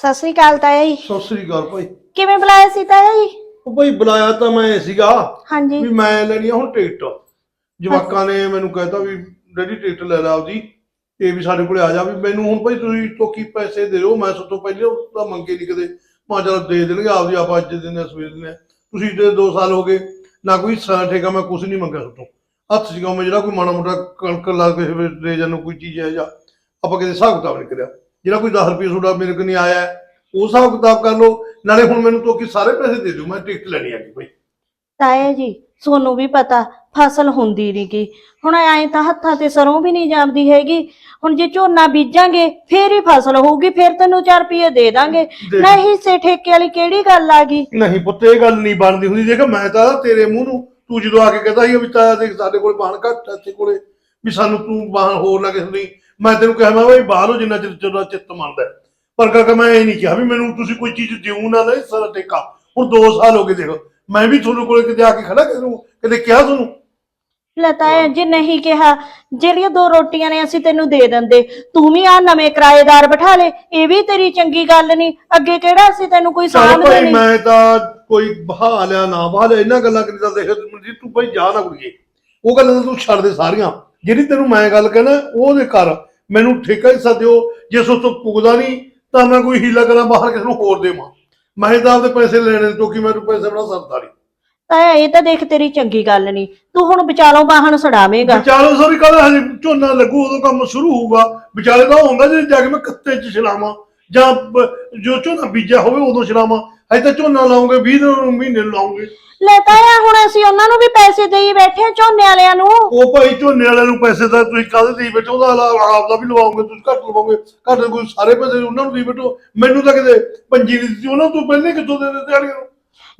ਸਤਿ ਸ੍ਰੀ ਅਕਾਲ ਤਾਇਆ ਜੀ। ਸਤਿ ਸ੍ਰੀ ਅਕਾਲ ਭਾਈ। ਕਿਵੇਂ ਬੁਲਾਇਆ ਸੀ ਤਾਇਆ ਜੀ? ਉਹ ਭਾਈ ਬੁਲਾਇਆ ਤਾਂ ਮੈਂ ਸੀਗਾ ਹਾਂਜੀ। ਵੀ ਮੈਂ ਲੈਣੀ ਆ ਹੁਣ ਟਿਕਟ। ਜਵਾਕਾਂ ਨੇ ਮੈਨੂੰ ਕਹਿਤਾ ਵੀ ਡੈਡੀ ਟਿਕਟ ਲੈ ਲਾ ਆਪਦੀ। ਤੇ ਵੀ ਸਾਡੇ ਕੋਲੇ ਆ ਜਾ ਵੀ ਮੈਨੂੰ ਹੁਣ ਭਾਈ ਤੁਸੀਂ ਤੋਕੀ ਪੈਸੇ ਦੇ ਦਿਓ ਮੈਂ ਤੋਂ ਪਹਿਲੇ ਉਹ ਤਾਂ ਮੰਗੇ ਨਹੀਂ ਕਦੇ। ਮਾ ਚਲ ਦੇ ਦੇਣਗੇ ਆਪਦੀ ਆਪ ਅੱਜ ਦਿਨ ਸਵੇਰ ਦਿਨ ਤੁਸੀਂ ਤੇ 2 ਸਾਲ ਹੋ ਗਏ ਨਾ ਕੋਈ ਸਾਂ ਠੇਕਾ ਮੈਂ ਕੁਝ ਨਹੀਂ ਮੰਗਿਆ ਤੋਂ। ਹੱਥ ਚ ਮੈਂ ਜਿਹੜਾ ਕੋਈ ਮਾੜਾ ਮੋਟਾ ਕਣਕ ਲਾ ਕੇ ਲੈ ਜਾਨੂੰ ਕੋਈ ਚੀਜ਼ ਹੈ ਜਾਂ ਆਪਾਂ ਕਿਤੇ ਹਿਸਾਬ ਕਿਤਾਬ ਨਹੀਂ ਕਰਿਆ। ਜਿਹੜਾ ਕੋਈ 10 ਰੁਪਏ ਤੁਹਾਡਾ ਮੇਰੇ ਕੋਲ ਨਹੀਂ ਆਇਆ ਉਹ ਹਿਸਾਬ ਕਿਤਾਬ ਕਰ ਲਓ। ਨਾਲੇ ਹੁਣ ਮੈਨੂੰ ਤੋਕੀ ਸਾਰੇ ਪੈਸੇ ਦੇ ਦਿਓ ਮੈਂ ਟਿਕਟ ਲੈਣੀ ਹੈਗੀ ਭਾਈ ਤਾਇਆ ਜੀ ਸੋਨੂੰ ਵੀ ਪਤਾ ਫਸਲ ਹੁੰਦੀ ਨਹੀਂ ਗੀ। ਹੁਣ ਐਂ ਤਾਂ ਹੱਥਾਂ ਤੇ ਸਰੋਂ ਵੀ ਨਹੀਂ ਜਾਂਦੀ ਹੈਗੀ। ਹੁਣ ਜੇ ਝੋਨਾ ਬੀਜਾਂਗੇ ਫੇਰ ਹੀ ਫਸਲ ਹੋਊਗੀ ਫੇਰ ਤੈਨੂੰ 4 ਰੁਪਏ ਦੇ ਦਾਂਗੇ। ਨਹੀਂ ਹਿੱਸੇ ਠੇਕੇ ਵਾਲੀ ਕਿਹੜੀ ਗੱਲ ਆ ਗਈ ਨਹੀਂ ਪੁੱਤ ਇਹ ਗੱਲ ਨਹੀਂ ਬਣਦੀ ਹੁੰਦੀ। ਦੇਖ ਮੈਂ ਤਾਂ ਤੇਰੇ ਮੂੰਹ ਨੂੰ ਤੂੰ ਜਦੋਂ ਆ ਕੇ ਕਹਦਾ ਸੀ ਵੀ ਤਾਇਆ ਦੇਖ ਸਾਡੇ ਕੋਲ ਬਾਹਨ ਘੱਟ ਆ ਇੱਥੇ ਕੋਲੇ ਵੀ ਸਾਨੂੰ ਤੂੰ ਬਾਹਨ ਹੋਰ ਨਾ ਕਿਸੇ ਦੀ ਮੈਂ ਤੈਨੂੰ ਕਿਹਾ ਮੈਂ ਬਈ ਬਾਹਰੋਂ ਜਿੰਨਾ ਚਿਰ ਤੇਰਾ ਚਿੱਤ ਮੰਨਦਾ ਹੈ। ਪਰ ਕਾਕਾ ਮੈਂ ਇਹ ਨਹੀਂ ਕਿਹਾ ਵੀ ਮੈਨੂੰ ਤੁਸੀਂ ਕੋਈ ਚੀਜ਼ ਦਿਓ ਨਾ ਦੇ ਸਾਰਾ ਟੇਕਾ ਹੁਣ 2 ਸਾਲ ਹੋ ਗਏ ਦੇਖੋ। ਮੈਂ ਵੀ ਤੁਹਾਨੂੰ ਕੋਲੇ ਕਿਤੇ ਆ ਕੇ ਖੜਾ ਨੂੰ ਕਦੇ ਕਿਹਾ ਤੁਹਾਨੂੰ? ਲੈ ਤਾਇਆ ਜੀ ਨਹੀਂ ਕਿਹਾ ਜਿਹੜੀਆਂ ਦੋ ਰੋਟੀਆਂ ਨੇ ਅਸੀਂ ਤੈਨੂੰ ਦੇ ਦਿੰਦੇ ਤੂੰ ਵੀ ਆ ਨਵੇਂ ਕਿਰਾਏਦਾਰ ਬਿਠਾ ਲੈ ਇਹ ਵੀ ਤੇਰੀ ਚੰਗੀ ਗੱਲ ਨਹੀਂ। ਅੱਗੇ ਕਿਹੜਾ ਅਸੀਂ ਤੈਨੂੰ ਕੋਈ ਚੱਲ ਸਾਂਭਦੇ ਭਾਈ ਨਹੀਂ ਮੈਂ ਤਾਂ ਕੋਈ ਬਹਾ ਲਿਆ ਨਾ ਬਹਾ ਲਿਆ ਇਹਨਾਂ ਗੱਲਾਂ ਕਰੀ ਤਾਂ ਦੇਖ ਮਨਜੀਤ ਤੂੰ ਭਾਈ ਜਾ ਨਾ ਕੁੜੀਏ। ਉਹ ਗੱਲਾਂ ਤਾਂ ਤੂੰ ਛੱਡ ਦੇ ਸਾਰੀਆਂ। ਜਿਹੜੀ ਤੈਨੂੰ ਮੈਂ ਗੱਲ ਕਹਿਣਾ ਉਹਦੇ ਕਰ ਮੈਨੂੰ ਠੇਕਾ ਹਿੱਸਾ ਦਿਓ ਜੇ ਉਸ ਤੋਂ ਪੁੱਗਦਾ ਨਹੀਂ ਤਾਂ ਮੈਂ ਕੋਈ ਹੀਲਾ ਕਰਾਂ ਬਾਹਰ ਕਿਸੇ ਨੂੰ ਹੋਰ ਦੇਵਾਂ। ਮੈਂ ਤਾਂ ਆਪਦੇ ਪੈਸੇ ਲੈਣੇ ਕਿਉਂਕਿ ਮੈਨੂੰ ਪੈਸੇ ਬਣਾ ਸਰਦਾ ਨਹੀਂ। ਤਾਇਆ ਇਹ ਤਾਂ ਦੇਖ ਤੇਰੀ ਚੰਗੀ ਗੱਲ ਨਹੀਂ। ਤੂੰ ਹੁਣ ਵਿਚਾਲੋਂ ਬਾਹਣ ਸੜਾਵੇਂਗਾ। ਵਿਚਾਲੇ ਸਾਰੀ ਕੱਲ ਹਜੇ ਝੋਨਾ ਲੱਗੂ ਉਦੋਂ ਕੰਮ ਸ਼ੁਰੂ ਹੋਊਗਾ। ਵਿਚਾਲੇ ਤਾਂ ਹੁੰਦਾ ਜੇ ਜਾ ਕੇ ਮੈਂ ਕੱਤੇ ਚ ਛਲਾਵਾਂ ਜਾਂ ਬ- ਜੋ ਝੋਨਾ ਬੀਜਿਆ ਹੋਵੇ ਉਦੋਂ ਛਲਾਵਾਂ। ਅਜੇ ਤਾਂ ਝੋਨਾ ਲਾਉਂਗੇ 20 ਦਿਨ ਮਹੀਨੇ ਨੂੰ ਲਾਉਂਗੇ। ਲੈ ਤਾਇਆ ਹੁਣ ਅਸੀਂ ਉਹਨਾਂ ਨੂੰ ਵੀ ਪੈਸੇ ਦੇਈ ਬੈਠੇ ਆ ਝੋਨੇ ਵਾਲਿਆਂ ਨੂੰ। ਉਹ ਭਾਈ ਝੋਨੇ ਵਾਲਿਆਂ ਨੂੰ ਪੈਸੇ ਤਾਂ ਤੁਸੀਂ ਕਾਹਦੇ ਦੇਈ ਬੈਠੋ ਉਹਦਾ ਆਲਾ- ਆਪ ਦਾ ਵੀ ਲਵਾਓਗੇ ਤੁਸੀਂ ਘੱਟ ਲਵਾਓਗੇ। ਘੱਟ ਕੋਈ ਸਾਰੇ ਪੈਸੇ ਉਹਨਾਂ ਨੂੰ ਦੇਈ ਬੈਠੋ ਮੈਨੂੰ ਤਾਂ ਕਿਤੇ ਪੰਜੀ ਨਹੀਂ ਦਿੱਤੀ ਉਹਨਾਂ ਤੋਂ ਪਹਿਲੇ ਕਿੱਥੋਂ ਦੇ ਦਿੱਤੇ ਦਿਹਾੜੀਆਂ ਨੂੰ?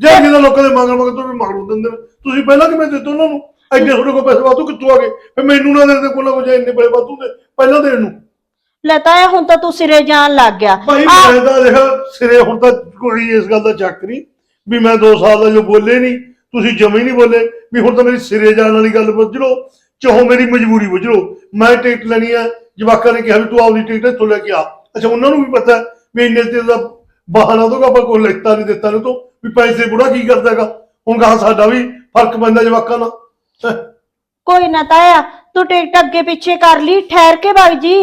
ਜੇ ਕਿਤੇ ਲੋਕਾਂ ਦੇ ਮੰਗਣ ਮੰਗ ਤੋਂ ਮੰਗਣੂ ਦਿੰਦੇ ਨੇ। ਤੁਸੀਂ ਪਹਿਲਾਂ ਕਿਵੇਂ ਦਿੱਤੇ ਉਹਨਾਂ ਨੂੰ? ਐਡੇ ਤੁਹਾਡੇ ਕੋਲ ਪੈਸੇ ਵਾਧੂ ਕਿੱਥੋਂ ਆ ਗਏ? ਫਿਰ ਮੈਨੂੰ ਨਾ ਦੇ ਦੇ ਕੋਲ ਕੋਈ ਇੰਨੇ ਬੜੇ ਵਾਧੂ ਦੇ ਪਹਿਲਾਂ ਦੇਣ ਨੂੰ। ਲੈ ਤਾਇਆ ਹੁਣ ਤਾਂ ਤੂੰ ਸਿਰੇ ਜਾਣ ਲੱਗ ਗਿਆ। ਭਾਈ ਆਹ, ਮੈਂ ਤਾਂ ਦੇਖਾ ਸਿਰੇ ਹੁਣ ਤਾਂ ਕੋਈ ਇਸ ਗੱਲ ਦਾ ਚੱਕ ਨਹੀਂ ਵੀ ਮੈਂ 2 ਸਾਲ ਦਾ ਜੋ ਬੋਲੇ ਨਹੀਂ ਤੁਸੀਂ ਜਮੇ ਨਹੀਂ ਬੋਲੇ ਵੀ ਹੁਣ ਤਾਂ ਮੇਰੀ ਸਿਰੇ ਜਾਣ ਵਾਲੀ ਗੱਲ ਬੁੱਝ ਲਓ ਚਾਹੋ ਮੇਰੀ ਮਜਬੂਰੀ ਬੁੱਝ ਲਓ ਮੈਂ ਟਿਕਟ ਲੈਣੀ ਆ ਜਵਾਕਾਂ ਨੇ ਕਿਹਾ ਵੀ ਤੂੰ ਆਪਦੀ ਟਿਕਟ ਇੱਥੋਂ ਲੈ ਕੇ ਆ। ਅੱਛਾ ਉਹਨਾਂ ਨੂੰ ਵੀ ਪਤਾ ਹੈ ਵੀ ਇੰਨੇ ਤੇ ਦਾ ਬਹਾਨਾ ਤੋਂ ਆਪਾਂ ਕੋਈ ਲੈਤਾ ਨਹੀਂ ਦਿੱਤਾ ਨੂੰ ਤੋਂ ਵੀ ਪੈਸੇ ਬੁੜਾ ਕੀ ਕਰਦਾ ਹੈਗਾ। ਹੁਣ ਗਾਹ ਸਾਡਾ ਵੀ ਫ਼ਰਕ ਪੈਂਦਾ ਜਵਾਕਾਂ ਨਾਲ ਹੈਂ। ਕੋਈ ਨਾ ਤਾਇਆ ਤੂੰ ਟਿਕਟ ਅੱਗੇ ਪਿੱਛੇ ਕਰ ਲਈ ਠਹਿਰ ਕੇ ਵਗ ਜੀ।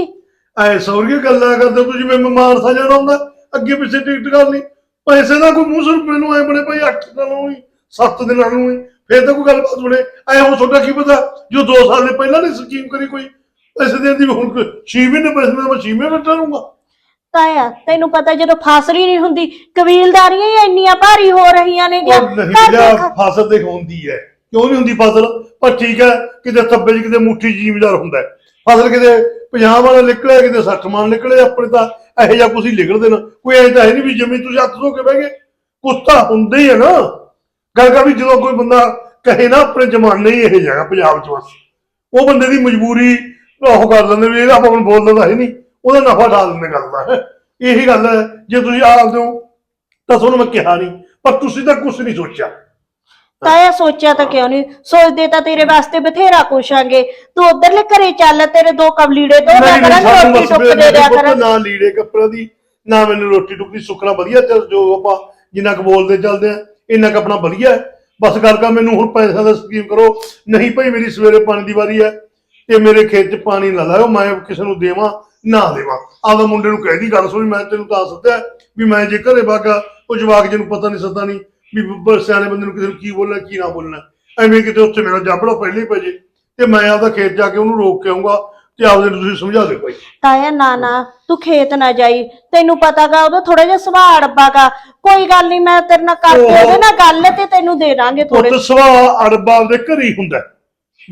ਐ ਸੌਰੀਆਂ ਗੱਲਾਂ ਕਰਦੇ ਹੋ? ਤੁਸੀਂ ਮੈਂ ਬਿਮਾਰ ਸਾ ਜਾਣਾ ਹੁੰਦਾ। ਅੱਗੇ ਪਿੱਛੇ ਟਿਕਟ ਕਰ ਲਈ। ਪੈਸੇ ਦਾ ਕੋਈ ਮੂੰਹ ਸਿਰ ਮੈਨੂੰ ਐ ਬਣੇ ਭਾਈ 8 ਦਿਨਾਂ ਨੂੰ ਹੀ 7 ਦਿਨਾਂ ਨੂੰ ਹੀ ਫੇਰ ਤਾਂ ਕੋਈ ਗੱਲਬਾਤ ਬਣੇ। ਐ ਹੁਣ ਤੁਹਾਡਾ ਕੀ ਪਤਾ ਜੋ 2 ਸਾਲ ਦੇ ਪਹਿਲਾਂ ਨੇ ਸਕੀਮ ਕਰੀ ਕੋਈ। ਪੈਸੇ ਦੇਣ ਦੀ ਹੁਣ 6 ਮਹੀਨੇ ਪੈਸੇ ਦਾ ਮੈਂ 6 ਮਹੀਨੇ ਟਰੂੰਗਾ ਤਾਇਆ ਤੈਨੂੰ ਪਤਾ ਜਦੋਂ ਫਸਲ ਹੀ ਨਹੀਂ ਹੁੰਦੀ ਕਬੀਲਦਾਰੀਆਂ ਹੀ ਇੰਨੀਆਂ ਭਾਰੀ ਹੋ ਰਹੀਆਂ ਨੇ ਨਹੀਂ ਲਿਆ ਫਸਲ ਤੇ ਹੁੰਦੀ ਹੈ। ਕਿਉਂ ਨਹੀਂ ਹੁੰਦੀ ਫਸਲ? ਪਰ ਠੀਕ ਹੈ ਕਿਤੇ ਥੱਬੇ 'ਚ ਕਿਤੇ ਮੁੱਠੀ ਜ਼ਿਮੀਦਾਰ ਹੁੰਦਾ ਹੈ। ਫਸਲ ਕਿਤੇ 50 ਵਾਲਾ ਨਿਕਲਿਆ, ਕਿਤੇ 60 ਮਾਨ ਨਿਕਲੇ ਆਪਣੇ ਤਾਂ, ਇਹੋ ਜਿਹਾ ਕੁਝ ਹੀ ਲਿਖੜ ਦੇਣਾ। ਕੋਈ ਐਂ ਤਾਂ ਹੈ ਨਹੀਂ ਵੀ ਜਿਵੇਂ ਤੁਸੀਂ ਹੱਥ ਧੋ ਕੇ ਬਹਿ ਗਏ। ਕੁਛ ਤਾਂ ਹੁੰਦੇ ਹੀ ਹੈ ਨਾ। ਗੱਲ ਕਰ ਵੀ ਜਦੋਂ ਕੋਈ ਬੰਦਾ ਕਹੇ ਨਾ ਆਪਣੇ ਜ਼ਮਾਨੇ ਹੀ ਇਹ ਜਗ੍ਹਾ ਪੰਜਾਬ 'ਚ ਬਸ। ਉਹ ਬੰਦੇ ਦੀ ਮਜਬੂਰੀ ਉਹ ਕਰ ਲੈਂਦੇ ਵੀ ਇਹਦਾ ਆਪਾਂ ਹੁਣ ਬੋਲਦਾ ਤਾਂ ਹੈ ਨਹੀਂ। ਉਹਦਾ ਨਫਾ ਢਾ ਦਿੰਦੇ ਗੱਲ ਦਾ। ਇਹੀ ਗੱਲ ਹੈ, ਜੇ ਤੁਸੀਂ ਆਪਦੇ ਹੋ ਤਾਂ ਤੁਹਾਨੂੰ ਮੈਂ ਕਿਹਾ ਨਹੀਂ। ਪਰ ਤੁਸੀਂ ਤਾਂ ਕੁਝ ਨਹੀਂ ਸੋਚਿਆ। ਤਾਇਆ ਸੋਚਿਆ ਤਾਂ ਕਿਉਂ ਨਹੀਂ? ਸੋਚਦੇ ਤਾਂ ਤੇਰੇ ਵਾਸਤੇ ਬਥੇਰਾ ਕੁਛਾਂਗੇ ਤੂੰ ਉਧਰਲੇ ਘਰੇ ਚੱਲ ਤੇਰੇ ਦੋ ਕਬਲੀੜੇ ਦੋ ਮੈਂ ਸਾਨੂੰ ਰੋਟੀ ਟੁੱਕ ਦੇ ਦਿਆ ਕਰ ਨਾ ਲੀੜੇ ਕੱਪੜੇ ਦੀ ਨਾ ਮੈਨੂੰ ਰੋਟੀ ਟੁੱਕ ਦੀ ਸੁੱਕਣਾ ਵਧੀਆ ਚੱਲ ਜੋ ਆਪਾਂ ਜਿੰਨਾ ਕੁ ਬੋਲਦੇ ਚੱਲਦੇ ਆ ਇੰਨਾ ਕੁ ਆਪਣਾ ਵਧੀਆ ਹੈ। ਬਸ ਗੱਲ ਕਰ ਮੈਨੂੰ ਹੁਣ ਪੈਸਿਆਂ ਦਾ ਸਕੀਮ ਕਰੋ। ਨਹੀਂ ਭਾਈ ਮੇਰੀ ਸਵੇਰੇ ਪਾਣੀ ਦੀ ਵਾਰੀ ਹੈ ਤੇ ਮੇਰੇ ਖੇਤ 'ਚ ਪਾਣੀ ਨਾ ਲਾਇਓ ਮੈਂ ਕਿਸੇ ਨੂੰ ਦੇਵਾਂ ਨਾ ਦੇਵਾਂ। ਆਪਦਾ ਮੁੰਡੇ ਨੂੰ ਕਹਿ ਦੀ ਗੱਲ ਸੁਣੀ ਮੈਂ ਤੈਨੂੰ ਤਾਂ ਸੱਦਿਆ ਵੀ ਮੈਂ ਜੇ ਘਰੇ ਬਾਗਾ ਉਹ ਜਵਾਕ ਜਿਹਨੂੰ ਪਤਾ ਨਹੀਂ ਸੱਦਾ ਨਹੀਂ ਵੀ ਬ- ਸਿਆਣੇ ਬੰਦੇ ਨੂੰ ਕਿਸੇ ਨੂੰ ਕੀ ਬੋਲਣਾ ਕੀ ਨਾ ਬੋਲਣਾ। ਐਵੇਂ ਕਿਤੇ ਉੱਥੇ ਮੇਰਾ ਜਾਬੜਾ ਪਹਿਲੇ ਹੀ ਪੈ ਜੇ। ਤੇ ਮੈਂ ਆਪਦਾ ਖੇਤ ਜਾ ਕੇ ਉਹਨੂੰ ਰੋਕ ਕੇ ਆਉਂਗਾ ਤੇ ਆਪਦੇ ਨੂੰ ਤੁਸੀਂ ਸਮਝਾ ਦਿਓ। ਭਾਈ ਤਾਇਆ ਨਾ ਨਾ ਤੂੰ ਖੇਤ ਨਾ ਜਾਈ। ਤੈਨੂੰ ਪਤਾਗਾ ਉਹਦਾ ਥੋੜਾ ਜਿਹਾ ਸੁਭਾਅ ਅੜਬਾਗਾ ਕੋਈ ਗੱਲ ਨਹੀਂ ਮੈਂ ਤੇਰੇ ਨਾਲ ਕਰਕੇ ਓਹੋ। ਉਹਦੇ ਨਾਲ ਗੱਲ ਤੇ ਤੈਨੂੰ ਦੇ ਦਾਂਗੇ ਥੋੜੇ ਪੁੱਤ ਸਵਾ ਅਰਬਾਂ ਦੇ ਘਰ ਹੀ ਹੁੰਦਾ। ਹੈ।